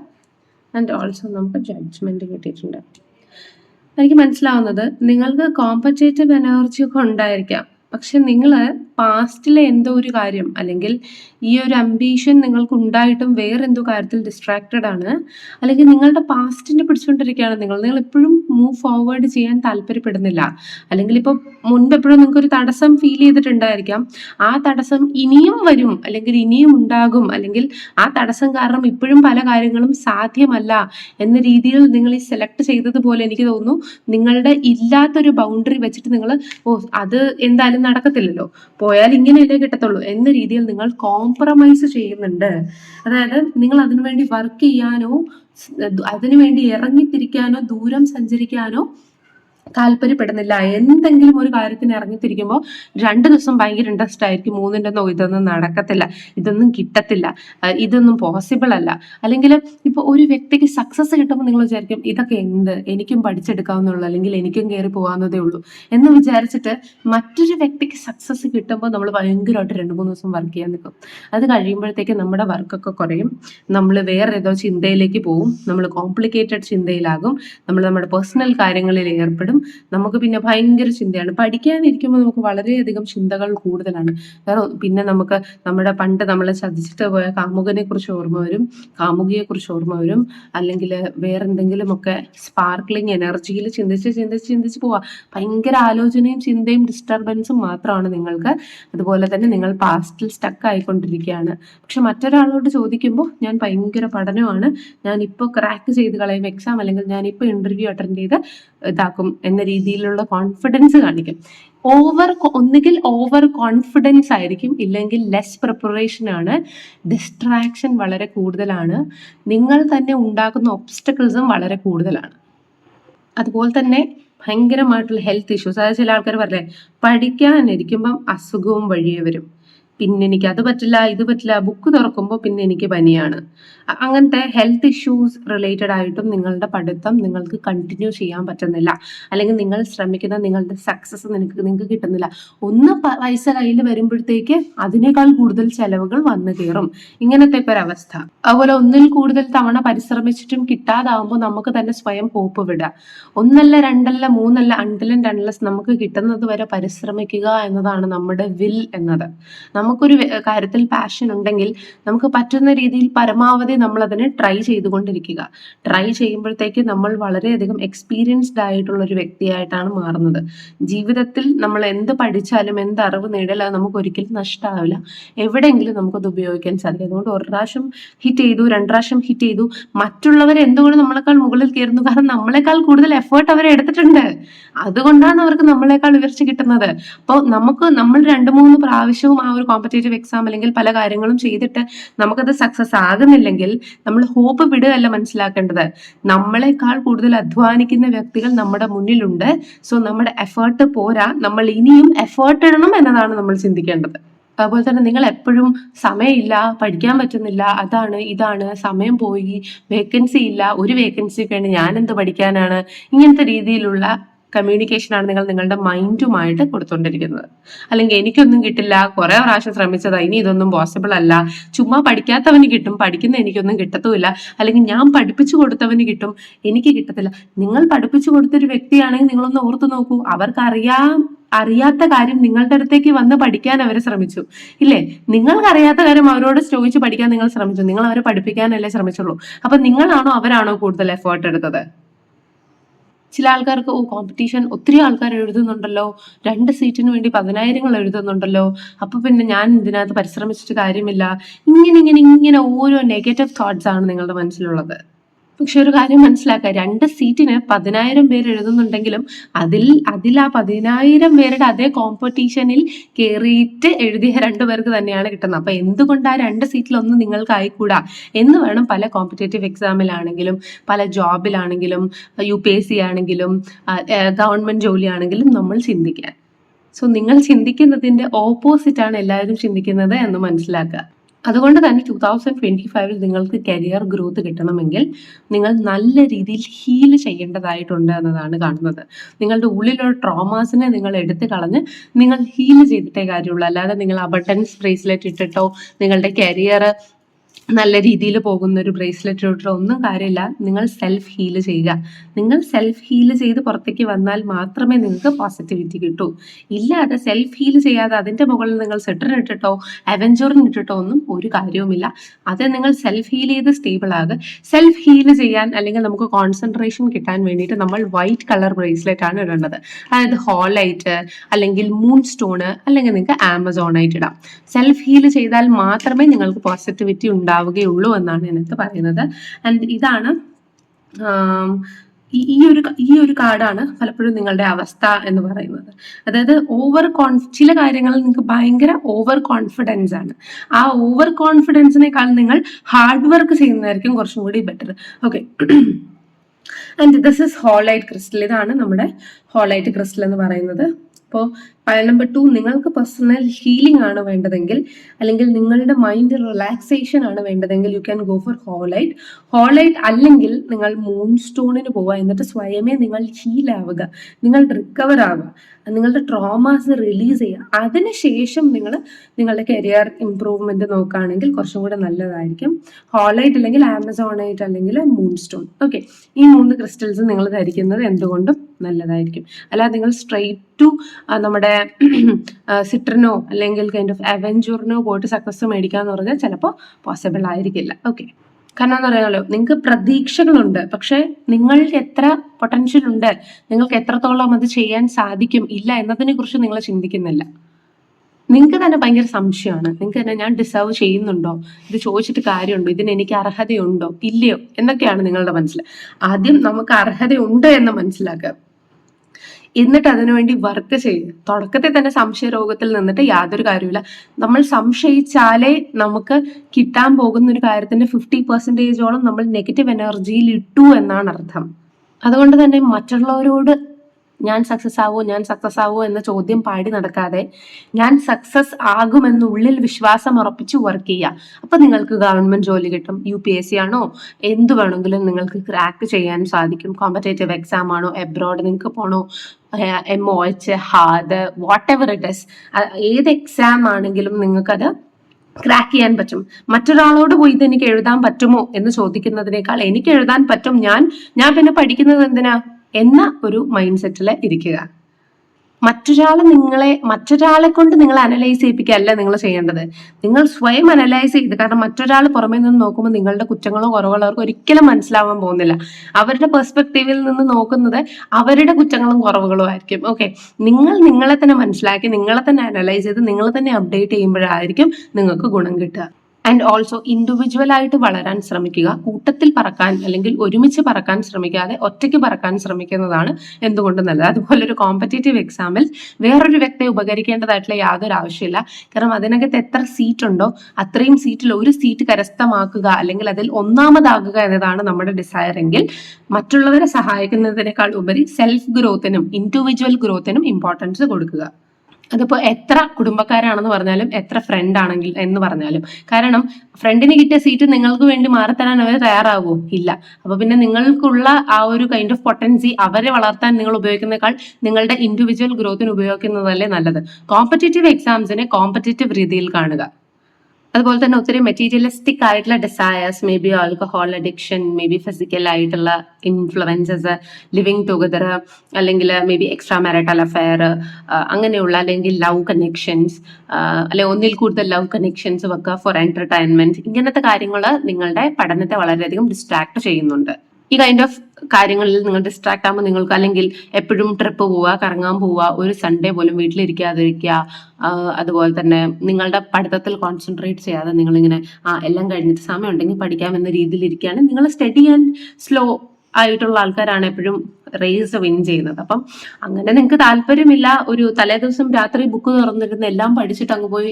ആൻഡ് ഓൾസോ നമുക്ക് ജഡ്ജ്മെന്റ് കിട്ടിയിട്ടുണ്ട്. എനിക്ക് മനസ്സിലാവുന്നത് നിങ്ങൾക്ക് കോമ്പറ്റേറ്റീവ് എനർജി ഒക്കെ ഉണ്ടായിരിക്കാം. പക്ഷെ നിങ്ങൾ പാസ്റ്റിലെ എന്തോ ഒരു കാര്യം അല്ലെങ്കിൽ ഈ ഒരു അംബീഷൻ നിങ്ങൾക്ക് ഉണ്ടായിട്ടും വേറെ എന്തോ കാര്യത്തിൽ ഡിസ്ട്രാക്റ്റഡ് ആണ്. അല്ലെങ്കിൽ നിങ്ങളുടെ പാസ്റ്റിനെ പിടിച്ചുകൊണ്ടിരിക്കുകയാണ് നിങ്ങൾ. നിങ്ങൾ എപ്പോഴും മൂവ് ഫോർവേഡ് ചെയ്യാൻ താല്പര്യപ്പെടുന്നില്ല. അല്ലെങ്കിൽ ഇപ്പോൾ മുൻപ് എപ്പോഴും നിങ്ങൾക്ക് ഒരു തടസ്സം ഫീൽ ചെയ്തിട്ടുണ്ടായിരിക്കാം. ആ തടസ്സം ഇനിയും വരും അല്ലെങ്കിൽ ഇനിയും ഉണ്ടാകും. അല്ലെങ്കിൽ ആ തടസ്സം കാരണം ഇപ്പോഴും പല കാര്യങ്ങളും സാധ്യമല്ല എന്ന രീതിയിൽ നിങ്ങൾ ഈ സെലക്ട് ചെയ്തതുപോലെ എനിക്ക് തോന്നുന്നു. നിങ്ങളുടെ ഇല്ലാത്തൊരു ബൗണ്ടറി വെച്ചിട്ട് നിങ്ങൾ ഓ അത് എന്തായാലും നടക്കത്തില്ലല്ലോ. പോയാൽ ഇങ്ങനെയല്ലേ കിട്ടത്തുള്ളൂ എന്ന രീതിയിൽ നിങ്ങൾ കോംപ്രമൈസ് ചെയ്യുന്നുണ്ട്. അതായത് നിങ്ങൾ അതിനുവേണ്ടി വർക്ക് ചെയ്യാനോ അതിനുവേണ്ടി ഇറങ്ങിത്തിരിക്കാനോ ദൂരം സഞ്ചരിക്കാനോ താല്പര്യപ്പെടുന്നില്ല. എന്തെങ്കിലും ഒരു കാര്യത്തിന് ഇറങ്ങിത്തിരിക്കുമ്പോൾ രണ്ട് ദിവസം ഭയങ്കര ഇൻട്രസ്റ്റ് ആയിരിക്കും. മൂന്നിന്റെ ഒന്നും ഇതൊന്നും നടക്കത്തില്ല. ഇതൊന്നും കിട്ടത്തില്ല. ഇതൊന്നും പോസിബിൾ അല്ല. അല്ലെങ്കിൽ ഇപ്പോൾ ഒരു വ്യക്തിക്ക് സക്സസ് കിട്ടുമ്പോൾ നിങ്ങൾ വിചാരിക്കും ഇതൊക്കെ എന്ത്? എനിക്കും പഠിച്ചെടുക്കാവുന്നുള്ളൂ അല്ലെങ്കിൽ എനിക്കും കയറി പോകാവുന്നതേ ഉള്ളൂ. എന്ന് വിചാരിച്ചിട്ട് മറ്റൊരു വ്യക്തിക്ക് സക്സസ് കിട്ടുമ്പോൾ നമ്മൾ ഭയങ്കരമായിട്ട് രണ്ട് മൂന്ന് ദിവസം വർക്ക് ചെയ്യാൻ നിൽക്കും അത് കഴിയുമ്പോഴത്തേക്ക് നമ്മുടെ വർക്കൊക്കെ കുറയും. നമ്മൾ വേറെ ഏതോ ചിന്തയിലേക്ക് പോകും നമ്മൾ കോംപ്ലിക്കേറ്റഡ് ചിന്തയിലാകും. നമ്മൾ നമ്മുടെ പേഴ്സണൽ കാര്യങ്ങളിൽ ഏർപ്പെടും. നമുക്ക് പിന്നെ ഭയങ്കര ചിന്തയാണ്. പഠിക്കാനിരിക്കുമ്പോൾ നമുക്ക് വളരെയധികം ചിന്തകൾ കൂടുതലാണ്. കാരണം പിന്നെ നമുക്ക് നമ്മുടെ പണ്ട് നമ്മളെ ചതിച്ചിട്ട് പോയ കാമുകനെ കുറിച്ച് ഓർമ്മ വരും കാമുകിയെ കുറിച്ച് ഓർമ്മ വരും അല്ലെങ്കിൽ വേറെന്തെങ്കിലുമൊക്കെ സ്പാർക്ലിംഗ് എനർജിയിൽ ചിന്തിച്ച് ചിന്തിച്ച് ചിന്തിച്ച് പോവാ. ഭയങ്കര ആലോചനയും ചിന്തയും ഡിസ്റ്റർബൻസും മാത്രമാണ് നിങ്ങൾക്ക്. അതുപോലെ തന്നെ നിങ്ങൾ പാസ്റ്റിൽ സ്റ്റക്ക് ആയിക്കൊണ്ടിരിക്കുകയാണ്. പക്ഷെ മറ്റൊരാളോട് ചോദിക്കുമ്പോൾ ഞാൻ ഭയങ്കര പഠനമാണ് ഞാൻ ഇപ്പോൾ ക്രാക്ക് ചെയ്ത് കളയും എക്സാം അല്ലെങ്കിൽ ഞാൻ ഇപ്പോൾ ഇന്റർവ്യൂ അറ്റൻഡ് ചെയ്ത് ഇതാക്കും. എന്ന രീതിയിലുള്ള കോൺഫിഡൻസ് കാണിക്കും. ഓവർ ഒന്നുകിൽ ഓവർ കോൺഫിഡൻസ് ആയിരിക്കും ഇല്ലെങ്കിൽ ലെസ് പ്രിപ്പറേഷൻ ആണ്. ഡിസ്ട്രാക്ഷൻ വളരെ കൂടുതലാണ്. നിങ്ങൾ തന്നെ ഉണ്ടാക്കുന്ന ഒബ്സ്റ്റക്കിൾസും വളരെ കൂടുതലാണ്. അതുപോലെ തന്നെ ഭയങ്കരമായിട്ടുള്ള ഹെൽത്ത് ഇഷ്യൂസ് അതായത് ചില ആൾക്കാർ പറയില്ലേ പഠിക്കാനിരിക്കുമ്പം അസുഖവും വഴിയേ വരും. പിന്നെ എനിക്ക് അത് പറ്റില്ല ഇത് പറ്റില്ല ബുക്ക് തുറക്കുമ്പോൾ പിന്നെ എനിക്ക് പനിയാണ്. അങ്ങനത്തെ ഹെൽത്ത് ഇഷ്യൂസ് റിലേറ്റഡ് ആയിട്ടും നിങ്ങളുടെ പഠിത്തം നിങ്ങൾക്ക് കണ്ടിന്യൂ ചെയ്യാൻ പറ്റുന്നില്ല. അല്ലെങ്കിൽ നിങ്ങൾ ശ്രമിക്കുന്ന നിങ്ങളുടെ സക്സസ് നിനക്ക് നിങ്ങൾക്ക് കിട്ടുന്നില്ല. ഒന്ന് പൈസ കയ്യിൽ വരുമ്പോഴത്തേക്ക് അതിനേക്കാൾ കൂടുതൽ ചെലവുകൾ വന്നു കയറും. ഇങ്ങനത്തെ ഒരു അവസ്ഥ. അതുപോലെ ഒന്നിൽ കൂടുതൽ തവണ പരിശ്രമിച്ചിട്ടും കിട്ടാതാവുമ്പോൾ നമുക്ക് തന്നെ സ്വയം പോപ്പ് വിടുക. ഒന്നല്ല രണ്ടല്ല മൂന്നല്ല അണ്ടലും രണ്ടലസ് നമുക്ക് കിട്ടുന്നത് വരെ പരിശ്രമിക്കുക എന്നതാണ് നമ്മുടെ വിൽ എന്നത്. നമുക്കൊരു കാര്യത്തിൽ പാഷൻ ഉണ്ടെങ്കിൽ നമുക്ക് പറ്റുന്ന രീതിയിൽ പരമാവധി നമ്മൾ അതിനെ ട്രൈ ചെയ്തുകൊണ്ടിരിക്കുക. ട്രൈ ചെയ്യുമ്പോഴത്തേക്ക് നമ്മൾ വളരെയധികം എക്സ്പീരിയൻസ്ഡ് ആയിട്ടുള്ള ഒരു വ്യക്തിയായിട്ടാണ് മാറുന്നത്. ജീവിതത്തിൽ നമ്മൾ എന്ത് പഠിച്ചാലും എന്ത് അറിവ് നേടിയാലും നമുക്ക് ഒരിക്കലും നഷ്ടമാവില്ല എവിടെയെങ്കിലും നമുക്കത് ഉപയോഗിക്കാൻ സാധിക്കും. അതുകൊണ്ട് ഒരു പ്രാവശ്യം ഹിറ്റ് ചെയ്തു രണ്ട് പ്രാവശ്യം ഹിറ്റ് ചെയ്തു. മറ്റുള്ളവർ എന്തുകൊണ്ട് നമ്മളെക്കാൾ മുകളിൽ കയറുന്നു? കാരണം നമ്മളെക്കാൾ കൂടുതൽ എഫേർട്ട് അവർ എടുത്തിട്ടുണ്ട്. അതുകൊണ്ടാണ് അവർക്ക് നമ്മളെക്കാൾ ഉയർച്ച കിട്ടുന്നത്. അപ്പോൾ നമുക്ക് നമ്മൾ രണ്ട് മൂന്ന് പ്രാവശ്യവും ആ ഒരു കോമ്പറ്റേറ്റീവ് എക്സാം അല്ലെങ്കിൽ പല കാര്യങ്ങളും ചെയ്തിട്ട് നമുക്കത് സക്സസ് ആകുന്നില്ലെങ്കിൽ നമ്മൾ ഹോപ്പ് വിടുകയല്ല മനസ്സിലാക്കേണ്ടത്. നമ്മളെക്കാൾ കൂടുതൽ അധ്വാനിക്കുന്ന വ്യക്തികൾ നമ്മുടെ മുന്നിലുണ്ട്. സോ നമ്മുടെ എഫേർട്ട് പോരാ. നമ്മൾ ഇനിയും എഫേർട്ട് ഇടണം എന്നതാണ് നമ്മൾ ചിന്തിക്കേണ്ടത്. അതുപോലെ തന്നെ നിങ്ങൾ എപ്പോഴും സമയമില്ല പഠിക്കാൻ പറ്റുന്നില്ല അതാണ് ഇതാണ് സമയം പോയി വേക്കൻസി ഇല്ല ഒരു വേക്കൻസി വേണ്ടി ഞാൻ എന്ത് പഠിക്കാനാണ്? ഇങ്ങനത്തെ രീതിയിലുള്ള കമ്മ്യൂണിക്കേഷനാണ് നിങ്ങൾ നിങ്ങളുടെ മൈൻഡുമായിട്ട് കൊടുത്തുകൊണ്ടിരിക്കുന്നത് അല്ലെങ്കിൽ എനിക്കൊന്നും കിട്ടില്ല കുറെ പ്രാവശ്യം ശ്രമിച്ചതാ ഇനി ഇതൊന്നും പോസിബിൾ അല്ല. ചുമ്മാ പഠിക്കാത്തവന് കിട്ടും പഠിക്കുന്ന എനിക്കൊന്നും കിട്ടത്തുമില്ല. അല്ലെങ്കിൽ ഞാൻ പഠിപ്പിച്ചു കൊടുത്തവന് കിട്ടും എനിക്ക് കിട്ടത്തില്ല. നിങ്ങൾ പഠിപ്പിച്ചു കൊടുത്തൊരു വ്യക്തിയാണെങ്കിൽ നിങ്ങളൊന്ന് ഓർത്തു നോക്കൂ അവർക്കറിയാം അറിയാത്ത കാര്യം നിങ്ങളുടെ അടുത്തേക്ക് വന്ന് പഠിക്കാൻ അവരെ ശ്രമിച്ചു. ഇല്ലേ? നിങ്ങൾക്ക് അറിയാത്ത കാര്യം അവരോട് ചോദിച്ച് പഠിക്കാൻ നിങ്ങൾ ശ്രമിച്ചു. നിങ്ങൾ അവരെ പഠിപ്പിക്കാനല്ലേ ശ്രമിച്ചുള്ളൂ. അപ്പൊ നിങ്ങളാണോ അവരാണോ കൂടുതൽ എഫേർട്ട് എടുത്തത്? ചില ആൾക്കാർക്ക് ഓ കോമ്പറ്റീഷൻ ഒത്തിരി ആൾക്കാർ എഴുതുന്നുണ്ടല്ലോ. രണ്ട് സീറ്റിന് വേണ്ടി പതിനായിരങ്ങൾ എഴുതുന്നുണ്ടല്ലോ. അപ്പൊ പിന്നെ ഞാൻ ഇതിനകത്ത് പരിശ്രമിച്ചിട്ട് കാര്യമില്ല. ഇങ്ങനെ ഇങ്ങനെ ഇങ്ങനെ ഓരോ നെഗറ്റീവ് തോട്ട്സ് ആണ് നിങ്ങളുടെ മനസ്സിലുള്ളത്. പക്ഷെ ഒരു കാര്യം മനസ്സിലാക്കുക. രണ്ട് സീറ്റിന് പതിനായിരം പേര് എഴുതുന്നുണ്ടെങ്കിലും അതിൽ അതിൽ ആ പതിനായിരം പേരുടെ അതേ കോമ്പറ്റീഷനിൽ കയറിയിട്ട് എഴുതിയ രണ്ടു പേർക്ക് തന്നെയാണ് കിട്ടുന്നത്. അപ്പൊ എന്തുകൊണ്ട് ആ രണ്ട് സീറ്റിലൊന്നും നിങ്ങൾക്ക് ആയിക്കൂടാ എന്ന് വേണം പല കോമ്പറ്റേറ്റീവ് എക്സാമിലാണെങ്കിലും പല ജോബിലാണെങ്കിലും യു പി എസ് സി ആണെങ്കിലും ഗവൺമെന്റ് ജോലിയാണെങ്കിലും നമ്മൾ ചിന്തിക്കാൻ. സോ നിങ്ങൾ ചിന്തിക്കുന്നതിന്റെ ഓപ്പോസിറ്റ് ആണ് എല്ലാവരും ചിന്തിക്കുന്നത് എന്ന് മനസ്സിലാക്കുക. അതുകൊണ്ട് തന്നെ ടൂ തൗസൻഡ് ട്വന്റി ഫൈവിൽ നിങ്ങൾക്ക് കരിയർ ഗ്രോത്ത് കിട്ടണമെങ്കിൽ നിങ്ങൾ നല്ല രീതിയിൽ ഹീൽ ചെയ്യേണ്ടതായിട്ടുണ്ട് എന്നതാണ് കാണുന്നത്. നിങ്ങളുടെ ഉള്ളിലുള്ള ട്രോമാസിനെ നിങ്ങൾ എടുത്തു കളഞ്ഞ് നിങ്ങൾ ഹീൽ ചെയ്തിട്ടേ കാര്യമുള്ളൂ. അല്ലാതെ നിങ്ങൾ അബണ്ടൻസ് ബ്രേസ്ലെറ്റ് ഇട്ടിട്ടോ നിങ്ങളുടെ കരിയർ നല്ല രീതിയിൽ പോകുന്ന ഒരു ബ്രേസ്ലെറ്റ് ഇട്ടിട്ടോ ഒന്നും കാര്യമില്ല. നിങ്ങൾ സെൽഫ് ഹീൽ ചെയ്യുക. നിങ്ങൾ സെൽഫ് ഹീൽ ചെയ്ത് പുറത്തേക്ക് വന്നാൽ മാത്രമേ നിങ്ങൾക്ക് പോസിറ്റിവിറ്റി കിട്ടൂ. ഇല്ലാതെ സെൽഫ് ഹീൽ ചെയ്യാതെ അതിന്റെ മുകളിൽ നിങ്ങൾ സെറ്ററിന് ഇട്ടിട്ടോ അവഞ്ചറിന് ഇട്ടിട്ടോ ഒന്നും ഒരു കാര്യവുമില്ല. അത് നിങ്ങൾ സെൽഫ് ഹീൽ ചെയ്ത് സ്റ്റേബിൾ ആകുക. സെൽഫ് ഹീൽ ചെയ്യാൻ അല്ലെങ്കിൽ നമുക്ക് കോൺസെൻട്രേഷൻ കിട്ടാൻ വേണ്ടിയിട്ട് നമ്മൾ വൈറ്റ് കളർ ബ്രേസ്ലെറ്റ് ആണ് ഇടേണ്ടത്. അതായത് ഹോളൈറ്റ് അല്ലെങ്കിൽ മൂൺ സ്റ്റോണ് അല്ലെങ്കിൽ നിങ്ങൾക്ക് ആമസോൺ ആയിട്ട് ഇടാം. സെൽഫ് ഹീൽ ചെയ്താൽ മാത്രമേ നിങ്ങൾക്ക് പോസിറ്റിവിറ്റി ഉണ്ടാവുകയുള്ളൂ എന്നാണ് എനിക്ക് പറയുന്നത്. ആൻഡ് ഇതാണ് ഈ ഒരു ഈ ഒരു കാർഡാണ് പലപ്പോഴും നിങ്ങളുടെ അവസ്ഥ എന്ന് പറയുന്നത്. അതായത് ഓവർ കോൺഫ് ചില കാര്യങ്ങളിൽ നിങ്ങൾക്ക് ഭയങ്കര ഓവർ കോൺഫിഡൻസ് ആണ്. ആ ഓവർ കോൺഫിഡൻസിനേക്കാൾ നിങ്ങൾ ഹാർഡ് വർക്ക് ചെയ്യുന്നതായിരിക്കും കുറച്ചും കൂടി better okay and this is howlite crystal ഇതാണ് നമ്മുടെ ഹോളൈറ്റ് ക്രിസ്റ്റൽ എന്ന് പറയുന്നത്. അപ്പോൾ പയൽ നമ്പർ ടു നിങ്ങൾക്ക് പേഴ്സണൽ ഹീലിംഗ് ആണ് വേണ്ടതെങ്കിൽ അല്ലെങ്കിൽ നിങ്ങളുടെ മൈൻഡ് റിലാക്സേഷൻ ആണ് വേണ്ടതെങ്കിൽ you can go for howlite howlite അല്ലെങ്കിൽ നിങ്ങൾ മൂൺ സ്റ്റോണിന് പോവുക. എന്നിട്ട് സ്വയമേ നിങ്ങൾ ഹീലാവുക നിങ്ങൾ റിക്കവർ ആവുക. നിങ്ങളുടെ ട്രോമാസ് റിലീസ് ചെയ്യുക. അതിനുശേഷം നിങ്ങൾ നിങ്ങളുടെ കരിയർ ഇമ്പ്രൂവ്മെന്റ് നോക്കുകയാണെങ്കിൽ കുറച്ചും കൂടെ നല്ലതായിരിക്കും. ഹോളൈറ്റ് അല്ലെങ്കിൽ ആമസോണൈറ്റ് അല്ലെങ്കിൽ മൂൺസ്റ്റോൺ ഓക്കെ ഈ മൂന്ന് ക്രിസ്റ്റൽസ് നിങ്ങൾ ധരിക്കുന്നത് എന്തുകൊണ്ടും നല്ലതായിരിക്കും. അല്ലാതെ നിങ്ങൾ സ്ട്രെയിറ്റ് ടു നമ്മുടെ സിട്രനോ അല്ലെങ്കിൽ കൈൻഡ് ഓഫ് അവഞ്ചൂറിനോ പോയിട്ട് സക്സസ് മേടിക്കാന്ന് പറഞ്ഞാൽ ചിലപ്പോൾ പോസിബിൾ ആയിരിക്കില്ല. ഓക്കെ കാരണം എന്ന് പറയാമല്ലോ നിങ്ങൾക്ക് പ്രതീക്ഷകളുണ്ട്. പക്ഷെ നിങ്ങൾക്ക് എത്ര പൊട്ടൻഷ്യൽ ഉണ്ട് നിങ്ങൾക്ക് എത്രത്തോളം അത് ചെയ്യാൻ സാധിക്കും ഇല്ല എന്നതിനെ കുറിച്ച് നിങ്ങൾ ചിന്തിക്കുന്നില്ല. നിങ്ങൾക്ക് തന്നെ ഭയങ്കര സംശയമാണ്. നിങ്ങൾക്ക് തന്നെ ഞാൻ ഡിസേർവ് ചെയ്യുന്നുണ്ടോ? ഇത് ചോദിച്ചിട്ട് കാര്യമുണ്ടോ? ഇതിന് എനിക്ക് അർഹതയുണ്ടോ? ഇല്ലയോ? എന്നൊക്കെയാണ് നിങ്ങളുടെ മനസ്സിൽ ആദ്യം നമുക്ക് അർഹതയുണ്ട് എന്ന് മനസ്സിലാക്കുക. എന്നിട്ട് അതിനുവേണ്ടി വർക്ക് ചെയ്യുക തുടക്കത്തിൽ തന്നെ സംശയ രോഗത്തിൽ നിന്നിട്ട് യാതൊരു കാര്യമില്ല നമ്മൾ സംശയിച്ചാലേ നമുക്ക് കിട്ടാൻ പോകുന്ന ഒരു കാര്യത്തിന്റെ ഫിഫ്റ്റി പെർസെന്റേജോളം നമ്മൾ നെഗറ്റീവ് എനർജിയിൽ ഇട്ടു എന്നാണ് അർത്ഥം. അതുകൊണ്ട് തന്നെ മറ്റുള്ളവരോട് ഞാൻ സക്സസ് ആവോ ഞാൻ സക്സസ് ആവോ എന്ന ചോദ്യം പാടി നടക്കാതെ ഞാൻ സക്സസ് ആകുമെന്ന് ഉള്ളിൽ വിശ്വാസം ഉറപ്പിച്ച് വർക്ക് ചെയ്യുക അപ്പൊ നിങ്ങൾക്ക് ഗവൺമെന്റ് ജോലി കിട്ടും. യു പി എസ് സി ആണോ? എന്ത് വേണമെങ്കിലും നിങ്ങൾക്ക് ക്രാക്ക് ചെയ്യാൻ സാധിക്കും. കോമ്പറ്റേറ്റീവ് എക്സാം ആണോ? എബ്രോഡ് നിങ്ങൾക്ക് പോണോ? എം ഒ എച്ച് ഹാദ് വാട്ട് എവർ ഇറ്റ് ഇസ് ഏത് എക്സാം ആണെങ്കിലും നിങ്ങൾക്കത് ക്രാക്ക് ചെയ്യാൻ പറ്റും. മറ്റൊരാളോട് പോയി ഇത് എനിക്ക് എഴുതാൻ പറ്റുമോ എന്ന് ചോദിക്കുന്നതിനേക്കാൾ എനിക്ക് എഴുതാൻ പറ്റും ഞാൻ ഞാൻ പിന്നെ പഠിക്കുന്നത് എന്തിനാ? എന്ന ഒരു മൈൻഡ് സെറ്റിൽ ഇരിക്കുക. മറ്റൊരാളെ നിങ്ങളെ മറ്റൊരാളെ കൊണ്ട് നിങ്ങൾ അനലൈസ് ചെയ്യിപ്പിക്കുകയല്ല നിങ്ങൾ ചെയ്യേണ്ടത്. നിങ്ങൾ സ്വയം അനലൈസ് ചെയ്ത് കാരണം മറ്റൊരാൾ പുറമേ നിന്ന് നോക്കുമ്പോൾ നിങ്ങളുടെ കുറ്റങ്ങളോ കുറവുകളോ അവർക്ക് ഒരിക്കലും മനസ്സിലാവാൻ പോകുന്നില്ല. അവരുടെ പെർസ്പെക്റ്റീവിൽ നിന്ന് നോക്കുന്നത് അവരുടെ കുറ്റങ്ങളും കുറവുകളും ആയിരിക്കും. ഓക്കെ നിങ്ങൾ നിങ്ങളെ തന്നെ മനസ്സിലാക്കി നിങ്ങളെ തന്നെ അനലൈസ് ചെയ്ത് നിങ്ങളെ തന്നെ അപ്ഡേറ്റ് ചെയ്യുമ്പോഴായിരിക്കും നിങ്ങൾക്ക് ഗുണം കിട്ടുക. ആൻഡ് ഓൾസോ ഇൻഡിവിജ്വൽ ആയിട്ട് വളരാൻ ശ്രമിക്കുക കൂട്ടത്തിൽ പറക്കാൻ അല്ലെങ്കിൽ ഒരുമിച്ച് പറക്കാൻ ശ്രമിക്കാതെ ഒറ്റയ്ക്ക് പറക്കാൻ ശ്രമിക്കുന്നതാണ് എന്തുകൊണ്ട് നല്ലത്. അതുപോലെ ഒരു കോമ്പറ്റേറ്റീവ് എക്സാമിൽ വേറൊരു വ്യക്തിയെ ഉപകരിക്കേണ്ടതായിട്ടുള്ള യാതൊരു ആവശ്യമില്ല. കാരണം അതിനകത്ത് എത്ര സീറ്റ് ഉണ്ടോ അത്രയും സീറ്റിൽ ഒരു സീറ്റ് കരസ്ഥമാക്കുക അല്ലെങ്കിൽ അതിൽ ഒന്നാമതാകുക എന്നതാണ് നമ്മുടെ ഡിസയർ എങ്കിൽ മറ്റുള്ളവരെ സഹായിക്കുന്നതിനേക്കാൾ ഉപരി സെൽഫ് ഗ്രോത്തിനും ഇൻഡിവിജ്വൽ ഗ്രോത്തിനും ഇമ്പോർട്ടൻസ് കൊടുക്കുക. അതിപ്പോ എത്ര കുടുംബക്കാരാണെന്ന് പറഞ്ഞാലും എത്ര ഫ്രണ്ട് ആണെങ്കിൽ എന്ന് പറഞ്ഞാലും. കാരണം ഫ്രണ്ടിന് കിട്ടിയ സീറ്റ് നിങ്ങൾക്ക് വേണ്ടി മാറിത്തരാൻ അവർ തയ്യാറാകുമോ ഇല്ല. അപ്പൊ പിന്നെ നിങ്ങൾക്കുള്ള ആ ഒരു കൈൻഡ് ഓഫ് പൊട്ടൻസി അവരെ വളർത്താൻ നിങ്ങൾ ഉപയോഗിക്കുന്നേക്കാൾ നിങ്ങളുടെ ഇൻഡിവിജ്വൽ ഗ്രോത്തിന് ഉപയോഗിക്കുന്നതല്ലേ നല്ലത്. കോമ്പറ്റേറ്റീവ് എക്സാംസിനെ കോമ്പറ്റേറ്റീവ് രീതിയിൽ കാണുക. അതുപോലെ തന്നെ ഒത്തിരി മെറ്റീരിയലിസ്റ്റിക് ആയിട്ടുള്ള desires maybe alcohol addiction maybe physical ആയിട്ടുള്ള ഇൻഫ്ലുവൻസസ് ലിവിങ് ടുഗദർ അല്ലെങ്കിൽ maybe extra marital affair അങ്ങനെയുള്ള അല്ലെങ്കിൽ ലവ് കണക്ഷൻസ് അല്ലെങ്കിൽ ഒന്നിൽ കൂടുതൽ ലവ് കണക്ഷൻസ് വെക്കുക ഫോർ എന്റർടൈൻമെന്റ് ഇങ്ങനത്തെ കാര്യങ്ങൾ നിങ്ങളുടെ പഠനത്തെ വളരെയധികം ഡിസ്ട്രാക്ട് ചെയ്യുന്നുണ്ട്. ഈ കൈൻഡ് ഓഫ് കാര്യങ്ങളിൽ നിങ്ങൾ ഡിസ്ട്രാക്ട് ആകുമ്പോൾ നിങ്ങൾക്ക് അല്ലെങ്കിൽ എപ്പോഴും ട്രിപ്പ് പോവുക കറങ്ങാൻ പോവുക ഒരു സൺഡേ പോലും വീട്ടിലിരിക്കാതിരിക്കുക അതുപോലെ തന്നെ നിങ്ങളുടെ പഠിത്തത്തിൽ കോൺസെൻട്രേറ്റ് ചെയ്യാതെ നിങ്ങളിങ്ങനെ ആ എല്ലാം കഴിഞ്ഞിട്ട് സമയം ഉണ്ടെങ്കിൽ പഠിക്കാം എന്ന രീതിയിൽ ഇരിക്കുകയാണ് നിങ്ങൾ സ്റ്റഡി ആൻഡ് സ്ലോ ആയിട്ടുള്ള ആൾക്കാരാണ് എപ്പോഴും റേസ് വിൻ ചെയ്യുന്നത്. അപ്പം അങ്ങനെ നിങ്ങൾക്ക് താല്പര്യമില്ല ഒരു തലേ ദിവസം രാത്രി ബുക്ക് തുറന്നിരുന്ന് എല്ലാം പഠിച്ചിട്ട് അങ്ങ് പോയി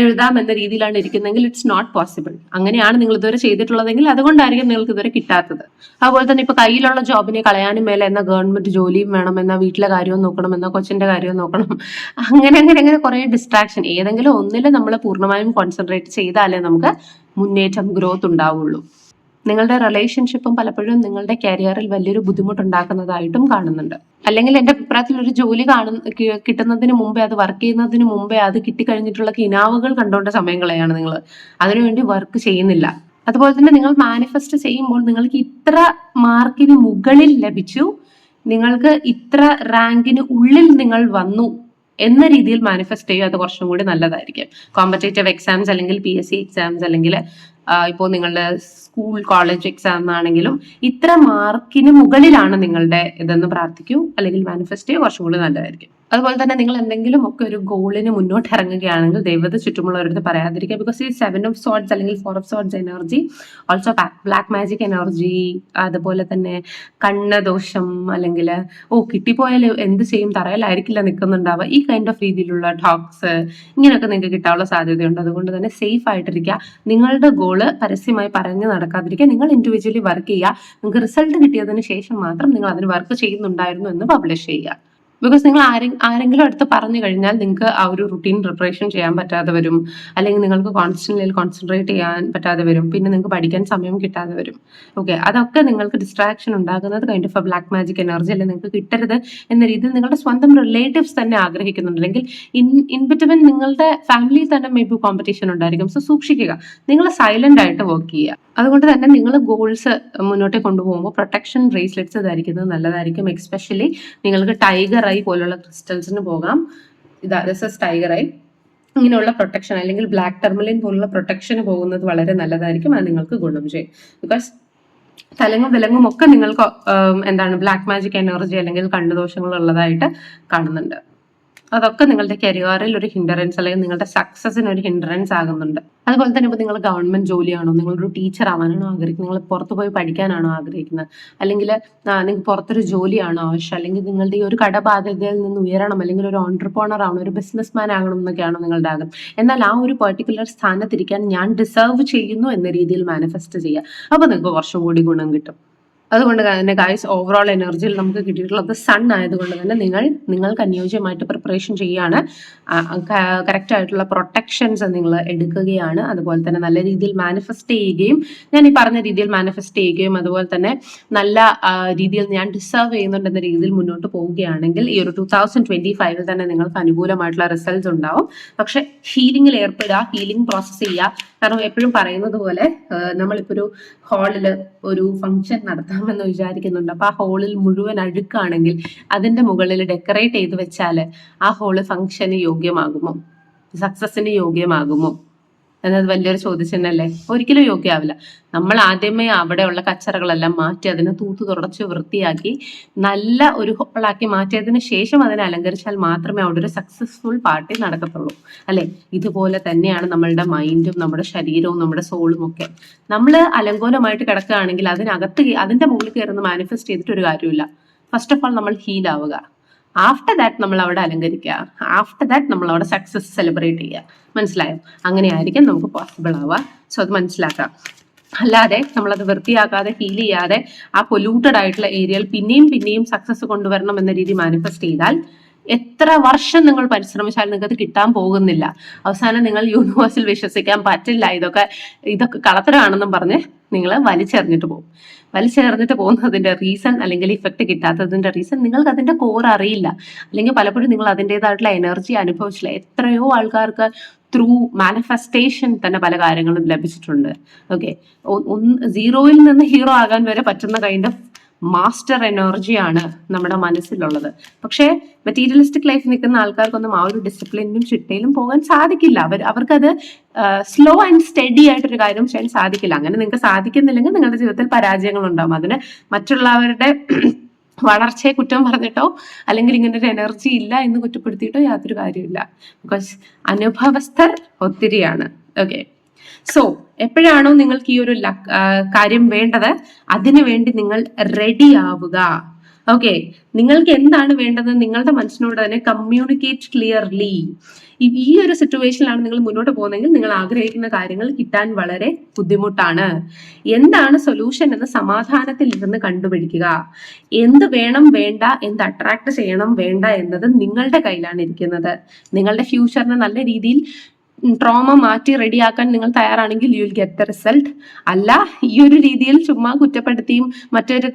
എഴുതാം എന്ന രീതിയിലാണ് ഇരിക്കുന്നതെങ്കിൽ ഇറ്റ്സ് നോട്ട് പോസിബിൾ അങ്ങനെയാണ് നിങ്ങൾ ഇതുവരെ ചെയ്തിട്ടുള്ളതെങ്കിൽ അതുകൊണ്ടായിരിക്കും നിങ്ങൾക്ക് ഇതുവരെ കിട്ടാത്തത്. അതുപോലെ തന്നെ ഇപ്പൊ കയ്യിലുള്ള ജോബിനെ കളയാനും മേലെ എന്ന ഗവൺമെന്റ് ജോലിയും വേണം വീട്ടിലെ കാര്യവും നോക്കണം എന്ന കൊച്ചിന്റെ കാര്യവും നോക്കണം. അങ്ങനെ അങ്ങനെ അങ്ങനെ കുറെ ഡിസ്ട്രാക്ഷൻ ഏതെങ്കിലും ഒന്നിൽ നമ്മൾ പൂർണമായും കോൺസെൻട്രേറ്റ് ചെയ്താലേ നമുക്ക് മുന്നേറ്റം ഗ്രോത്ത് ഉണ്ടാവുള്ളൂ. നിങ്ങളുടെ റിലേഷൻഷിപ്പും പലപ്പോഴും നിങ്ങളുടെ കരിയറിൽ വലിയൊരു ബുദ്ധിമുട്ടുണ്ടാക്കുന്നതായിട്ടും കാണുന്നുണ്ട്. അല്ലെങ്കിൽ എന്റെ അഭിപ്രായത്തിൽ ഒരു ജോലി കാണുന്ന കിട്ടുന്നതിന് മുമ്പേ അത് വർക്ക് ചെയ്യുന്നതിന് മുമ്പേ അത് കിട്ടിക്കഴിഞ്ഞിട്ടുള്ള കിനാവുകൾ കണ്ടുകൊണ്ട സമയം കളയാണ് നിങ്ങൾ അതിനുവേണ്ടി വർക്ക് ചെയ്യുന്നില്ല. അതുപോലെ തന്നെ നിങ്ങൾ മാനിഫെസ്റ്റ് ചെയ്യുമ്പോൾ നിങ്ങൾക്ക് ഇത്ര മാർക്കിന് മുകളിൽ ലഭിച്ചു നിങ്ങൾക്ക് ഇത്ര റാങ്കിന് ഉള്ളിൽ നിങ്ങൾ വന്നു എന്ന രീതിയിൽ മാനിഫെസ്റ്റ് ചെയ്യുക അത് കുറച്ചും കൂടി നല്ലതായിരിക്കും. കോമ്പറ്റേറ്റീവ് എക്സാംസ് അല്ലെങ്കിൽ പി എസ് സി എക്സാംസ് അല്ലെങ്കിൽ ഇപ്പോൾ നിങ്ങളുടെ സ്കൂൾ കോളേജ് എക്സാം ആണെങ്കിലും ഇത്ര മാർക്കിന് മുകളിലാണ് നിങ്ങളുടെ ഇതെന്ന് പ്രാർത്ഥിക്കൂ. അല്ലെങ്കിൽ മാനിഫെസ്റ്റോ കുറച്ചും കൂടി നല്ലതായിരിക്കും. അതുപോലെ തന്നെ നിങ്ങൾ എന്തെങ്കിലും ഒക്കെ ഒരു ഗോളിന് മുന്നോട്ട് ഇറങ്ങുകയാണെങ്കിൽ ദൈവത്തെ ചുറ്റുമുള്ളവരടുത്ത് പറയാതിരിക്കുക. ബിക്കോസ് ഈ സെവൻ ഓഫ് സോഡ്സ് അല്ലെങ്കിൽ four of swords energy also black magic energy അതുപോലെ തന്നെ കണ്ണ ദോഷം അല്ലെങ്കിൽ ഓ കിട്ടിപ്പോയാൽ എന്ത് ചെയ്യും? തറയിലായിരിക്കില്ല നിൽക്കുന്നുണ്ടാവുക. ഈ കൈൻഡ് ഓഫ് രീതിയിലുള്ള ടോക്സ് ഇങ്ങനെയൊക്കെ നിങ്ങൾക്ക് കിട്ടാനുള്ള സാധ്യതയുണ്ട്. അതുകൊണ്ട് തന്നെ സേഫ് ആയിട്ടിരിക്കുക. നിങ്ങളുടെ ഗോൾ പരസ്യമായി പറഞ്ഞു നടക്കാതിരിക്കുക. നിങ്ങൾ ഇൻഡിവിജ്വലി വർക്ക് ചെയ്യുക. നിങ്ങൾക്ക് റിസൾട്ട് കിട്ടിയതിന് ശേഷം മാത്രം നിങ്ങൾ അതിന് വർക്ക് ചെയ്യുന്നുണ്ടായിരുന്നു എന്ന് പബ്ലിഷ് ചെയ്യുക. ബിക്കോസ് നിങ്ങൾ ആരെ ആരെങ്കിലും അടുത്ത് പറഞ്ഞു കഴിഞ്ഞാൽ നിങ്ങൾക്ക് ആ ഒരു റുട്ടീൻ പ്രിപ്പറേഷൻ ചെയ്യാൻ പറ്റാതെ വരും. അല്ലെങ്കിൽ നിങ്ങൾക്ക് കോൺസ്റ്റന്റിൽ കോൺസെൻട്രേറ്റ് ചെയ്യാൻ പറ്റാതെ വരും. പിന്നെ നിങ്ങൾക്ക് പഠിക്കാൻ സമയം കിട്ടാതെ വരും. ഓക്കെ അതൊക്കെ നിങ്ങൾക്ക് ഡിസ്ട്രാക്ഷൻ ഉണ്ടാകുന്നത് kind of black magic energy അല്ലെങ്കിൽ നിങ്ങൾക്ക് കിട്ടരുത് എന്ന രീതിയിൽ നിങ്ങളുടെ സ്വന്തം റിലേറ്റീവ്സ് തന്നെ ആഗ്രഹിക്കുന്നുണ്ട്. അല്ലെങ്കിൽ ഇൻ ഇൻ നിങ്ങളുടെ ഫാമിലിയിൽ തന്നെ മേ ബി കോമ്പറ്റീഷൻ ഉണ്ടായിരിക്കും. സോ സൂക്ഷിക്കുക. നിങ്ങൾ സൈലന്റ് ആയിട്ട് വർക്ക് ചെയ്യുക. അതുകൊണ്ട് തന്നെ നിങ്ങൾ ഗോൾസ് മുന്നോട്ട് കൊണ്ടുപോകുമ്പോൾ പ്രൊട്ടക്ഷൻ ബ്രേസ്ലെറ്റ്സ് ധരിക്കുന്നത് നല്ലതായിരിക്കും. എക്സ്പെഷ്യലി നിങ്ങൾക്ക് ടൈഗർ ഐ പോലുള്ള ക്രിസ്റ്റൽസിന് പോകാം. ഇതാ ദിസ് ഇസ് ടൈഗർ ഐ ഇങ്ങനെയുള്ള പ്രൊട്ടക്ഷൻ അല്ലെങ്കിൽ ബ്ലാക്ക് ടെർമലിൻ പോലുള്ള പ്രൊട്ടക്ഷന് പോകുന്നത് വളരെ നല്ലതായിരിക്കും. അത് നിങ്ങൾക്ക് ഗുണം ചെയ്യും. ബിക്കോസ് തലങ്ങും വിലങ്ങും ഒക്കെ നിങ്ങൾക്ക് എന്താണ് ബ്ലാക്ക് മാജിക് എനർജി അല്ലെങ്കിൽ കണ്ണുദോഷങ്ങൾ ഉള്ളതായിട്ട് കാണുന്നുണ്ട്. അതൊക്കെ നിങ്ങളുടെ കരിയറിൽ ഒരു ഹിൻഡറൻസ് അല്ലെങ്കിൽ നിങ്ങളുടെ സക്സസിന് ഒരു ഹിൻഡറൻസ് ആകുന്നുണ്ട്. അതുപോലെ തന്നെ ഇപ്പോൾ നിങ്ങൾ ഗവൺമെന്റ് ജോലിയാണോ? നിങ്ങളൊരു ടീച്ചർ ആവാനാണോ ആഗ്രഹിക്കുന്നത്? നിങ്ങൾ പുറത്ത് പോയി പഠിക്കാനാണോ ആഗ്രഹിക്കുന്നത്? അല്ലെങ്കിൽ നിങ്ങൾക്ക് പുറത്തൊരു ജോലിയാണോ ആവശ്യം? അല്ലെങ്കിൽ നിങ്ങളുടെ ഈ ഒരു കടബാധ്യതയിൽ നിന്ന് ഉയരണം അല്ലെങ്കിൽ ഒരു ഓണ്ടർപ്രണർ ആവണം ഒരു ബിസിനസ് മാൻ ആകണം എന്നൊക്കെയാണോ നിങ്ങളുടെ ആഗ്രഹം. എന്നാൽ ആ ഒരു പെർട്ടിക്കുലർ സ്ഥാനത്തിരിക്കാൻ ഞാൻ ഡിസേർവ് ചെയ്യുന്നു എന്ന രീതിയിൽ മാനിഫെസ്റ്റ് ചെയ്യുക. അപ്പോൾ നിങ്ങൾക്ക് കുറച്ചും കൂടി ഗുണം കിട്ടും. അതുകൊണ്ട് തന്നെ ഗായ്സ് ഓവറോൾ എനർജിയിൽ നമുക്ക് കിട്ടിയിട്ടുള്ളത് സൺ ആയതുകൊണ്ട് തന്നെ നിങ്ങൾ നിങ്ങൾക്ക് അനുയോജ്യമായിട്ട് പ്രിപ്പറേഷൻ ചെയ്യുകയാണ്. കറക്റ്റ് ആയിട്ടുള്ള പ്രൊട്ടക്ഷൻസ് നിങ്ങൾ എടുക്കുകയാണ്. അതുപോലെ തന്നെ നല്ല രീതിയിൽ മാനിഫെസ്റ്റ് ചെയ്യുകയും ഞാൻ ഈ പറഞ്ഞ രീതിയിൽ മാനിഫെസ്റ്റ് ചെയ്യുകയും അതുപോലെ തന്നെ നല്ല രീതിയിൽ ഞാൻ ഡിസേർവ് ചെയ്യുന്നുണ്ടെന്ന രീതിയിൽ മുന്നോട്ട് പോവുകയാണെങ്കിൽ ഈ ഒരു ടൂ തൗസൻഡ് ട്വന്റി ഫൈവിൽ തന്നെ നിങ്ങൾക്ക് അനുകൂലമായിട്ടുള്ള റിസൾട്ട്സ് ഉണ്ടാവും. പക്ഷെ ഹീലിംഗിൽ ഏർപ്പെടുക ഹീലിംഗ് പ്രോസസ്സ് ചെയ്യുക കാരണം എപ്പോഴും പറയുന്നത് പോലെ നമ്മളിപ്പോ ഒരു ഹാളിൽ ഒരു ഫംഗ്ഷൻ നടത്താമെന്ന് വിചാരിക്കുന്നുണ്ട്. അപ്പൊ ആ ഹാളിൽ മുഴുവൻ അഴുക്കാണെങ്കിൽ അതിന്റെ മുകളിൽ ഡെക്കറേറ്റ് ചെയ്ത് വെച്ചാൽ ആ ഹാൾ ഫംഗ്ഷന് യോഗ്യമാകുമോ? സക്സസിന് യോഗ്യമാകുമോ? എന്നത് വലിയൊരു ചോദ്യചിഹ്നല്ലേ? ഒരിക്കലും യോഗ്യാവില്ല നമ്മൾ ആദ്യമേ അവിടെയുള്ള കച്ചറകളെല്ലാം മാറ്റി അതിനെ തൂത്തു തുടച്ച് വൃത്തിയാക്കി നല്ല ഒരു ഹോളാക്കി മാറ്റിയതിന് ശേഷം അതിനെ അലങ്കരിച്ചാൽ മാത്രമേ അവിടെ ഒരു സക്സസ്ഫുൾ പാർട്ടി നടക്കത്തുള്ളൂ. അല്ലെ? ഇതുപോലെ തന്നെയാണ് നമ്മളുടെ മൈൻഡും നമ്മുടെ ശരീരവും നമ്മുടെ സോളും ഒക്കെ. നമ്മൾ അലങ്കോലമായിട്ട് കിടക്കുകയാണെങ്കിൽ അതിനകത്ത് അതിന്റെ മുകളിൽ കയറുന്ന മാനിഫെസ്റ്റ് ചെയ്തിട്ട് ഒരു കാര്യമില്ല. ഫസ്റ്റ് ഓഫ് ഓൾ നമ്മൾ ഹീൽ ആവുക. ആഫ്റ്റർ ദാറ്റ് നമ്മൾ അവിടെ അലങ്കരിക്കുക. ആഫ്റ്റർ ദാറ്റ് നമ്മൾ അവിടെ സക്സസ് സെലിബ്രേറ്റ് ചെയ്യുക. മനസ്സിലായോ? അങ്ങനെയായിരിക്കും നമുക്ക് പോസിബിൾ ആവുക. സോ അത് മനസ്സിലാക്കാം അല്ലാതെ നമ്മളത് വൃത്തിയാക്കാതെ ഫീൽ ചെയ്യാതെ ആ പൊല്യൂട്ടഡ് ആയിട്ടുള്ള ഏരിയയിൽ പിന്നെയും പിന്നെയും സക്സസ് കൊണ്ടുവരണം എന്ന രീതി മാനിഫെസ്റ്റ് ചെയ്താൽ എത്ര വർഷം നിങ്ങൾ പരിശ്രമിച്ചാലും നിങ്ങൾക്ക് അത് കിട്ടാൻ പോകുന്നില്ല. അവസാനം നിങ്ങൾ യൂണിവേഴ്സിൽ വിശ്വസിക്കാൻ പറ്റില്ല. ഇതൊക്കെ ഇതൊക്കെ കളത്തരാണെന്നും പറഞ്ഞ് നിങ്ങൾ വലിച്ചെറിഞ്ഞിട്ട് പോകും. വലിച്ചെറിഞ്ഞിട്ട് പോകുന്നതിന്റെ റീസൺ അല്ലെങ്കിൽ ഇഫക്റ്റ് കിട്ടാത്തതിന്റെ റീസൺ നിങ്ങൾക്ക് അതിന്റെ കോർ അറിയില്ല. അല്ലെങ്കിൽ പലപ്പോഴും നിങ്ങൾ അതിന്റെതായിട്ടുള്ള എനർജി അനുഭവിച്ചില്ല. എത്രയോ ആൾക്കാർക്ക് ത്രൂ മാനിഫെസ്റ്റേഷൻ തന്നെ പല കാര്യങ്ങളും ലഭിച്ചിട്ടുണ്ട്. ഓക്കെ സീറോയിൽ നിന്ന് ഹീറോ ആകാൻ വരെ പറ്റുന്ന കൈൻഡ് ഓഫ് മാസ്റ്റർ എനർജിയാണ് നമ്മുടെ മനസ്സിലുള്ളത്. പക്ഷേ മെറ്റീരിയലിസ്റ്റിക് ലൈഫ് നിൽക്കുന്ന ആൾക്കാർക്കൊന്നും ആ ഒരു ഡിസിപ്ലിനും ചിട്ടയിലും പോകാൻ സാധിക്കില്ല. അവർ അവർക്കത് സ്ലോ ആൻഡ് സ്റ്റഡി ആയിട്ടൊരു കാര്യം ചെയ്യാൻ സാധിക്കില്ല. അങ്ങനെ നിങ്ങൾക്ക് സാധിക്കുന്നില്ലെങ്കിൽ നിങ്ങളുടെ ജീവിതത്തിൽ പരാജയങ്ങൾ ഉണ്ടാകും അതിന് മറ്റുള്ളവരുടെ വളർച്ചയെ കുറ്റം പറഞ്ഞിട്ടോ അല്ലെങ്കിൽ ഇങ്ങനെ ഒരു എനർജി ഇല്ല എന്ന് കുറ്റപ്പെടുത്തിയിട്ടോ യാതൊരു കാര്യമില്ല ബിക്കോസ് അനുഭവസ്ഥർ ഒത്തിരിയാണ്. ഓക്കെ. സോ എപ്പോഴാണോ നിങ്ങൾക്ക് ഈ ഒരു കാര്യം വേണ്ടത് അതിനു വേണ്ടി നിങ്ങൾ റെഡി ആവുക. ഓക്കെ നിങ്ങൾക്ക് എന്താണ് വേണ്ടത്? നിങ്ങളുടെ മനസ്സിനോട് തന്നെ കമ്മ്യൂണിക്കേറ്റ് ക്ലിയർലി ഈ ഒരു സിറ്റുവേഷനിലാണ് നിങ്ങൾ മുന്നോട്ട് പോകുന്നതെങ്കിൽ നിങ്ങൾ ആഗ്രഹിക്കുന്ന കാര്യങ്ങൾ കിട്ടാൻ വളരെ ബുദ്ധിമുട്ടാണ്. എന്താണ് സൊല്യൂഷൻ എന്ന് സമാധാനത്തിൽ ഇരുന്ന് കണ്ടുപിടിക്കുക. എന്ത് വേണം വേണ്ട എന്ത് അട്രാക്ട് ചെയ്യണം വേണ്ട എന്നത് നിങ്ങളുടെ കയ്യിലാണ് ഇരിക്കുന്നത്. നിങ്ങളുടെ ഫ്യൂച്ചറിനെ നല്ല രീതിയിൽ ട്രോമ മാറ്റി റെഡിയാക്കാൻ നിങ്ങൾ തയ്യാറാണെങ്കിൽ you will get the result അല്ല ഈ ഒരു രീതിയിൽ ചുമ്മാ കുറ്റപ്പെടുത്തിയും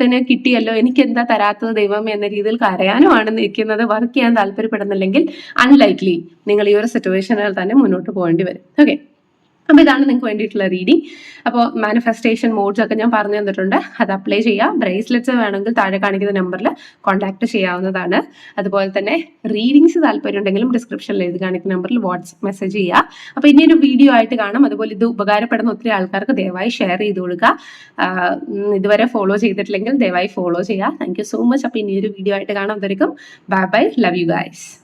തന്നെ കിട്ടിയല്ലോ എനിക്ക് എന്താ തരാത്തത് ദൈവം എന്ന രീതിയിൽ കരയാനുമാണ് നിൽക്കുന്നത്. വർക്ക് ചെയ്യാൻ താല്പര്യപ്പെടുന്നില്ലെങ്കിൽ അൺലൈക്ലി നിങ്ങൾ ഈ ഒരു സിറ്റുവേഷനിൽ തന്നെ മുന്നോട്ട് പോകേണ്ടി വരും. ഓക്കെ അപ്പൊ ഇതാണ് നിങ്ങൾക്ക് വേണ്ടിയിട്ടുള്ള റീഡിംഗ് അപ്പോൾ മാനിഫെസ്റ്റേഷൻ മോഡ്സ് ഒക്കെ ഞാൻ പറഞ്ഞു തന്നിട്ടുണ്ട്. അത് അപ്ലൈ ചെയ്യുക ബ്രേസ്ലെറ്റ്സ് വേണമെങ്കിൽ താഴെ കാണിക്കുന്ന നമ്പറിൽ കോൺടാക്ട് ചെയ്യാവുന്നതാണ്. അതുപോലെ തന്നെ റീഡിങ്സ് താല്പര്യം ഉണ്ടെങ്കിലും ഡിസ്ക്രിപ്ഷനിൽ എഴുതി കാണിക്കുന്ന നമ്പറിൽ വാട്സ്ആപ്പ് മെസ്സേജ് ചെയ്യുക അപ്പോൾ ഇനി ഒരു വീഡിയോ ആയിട്ട് കാണാം. അതുപോലെ ഇത് ഉപകാരപ്പെടുന്ന ഒത്തിരി ആൾക്കാർക്ക് ദയവായി ഷെയർ ചെയ്ത് കൊടുക്കുക. ഇതുവരെ ഫോളോ ചെയ്തിട്ടില്ലെങ്കിൽ ദയവായി ഫോളോ ചെയ്യുക. താങ്ക് സോ മച്ച് അപ്പോൾ ഇനി ഒരു വീഡിയോ ആയിട്ട് കാണാം. അതായിരിക്കും bye bye love you guys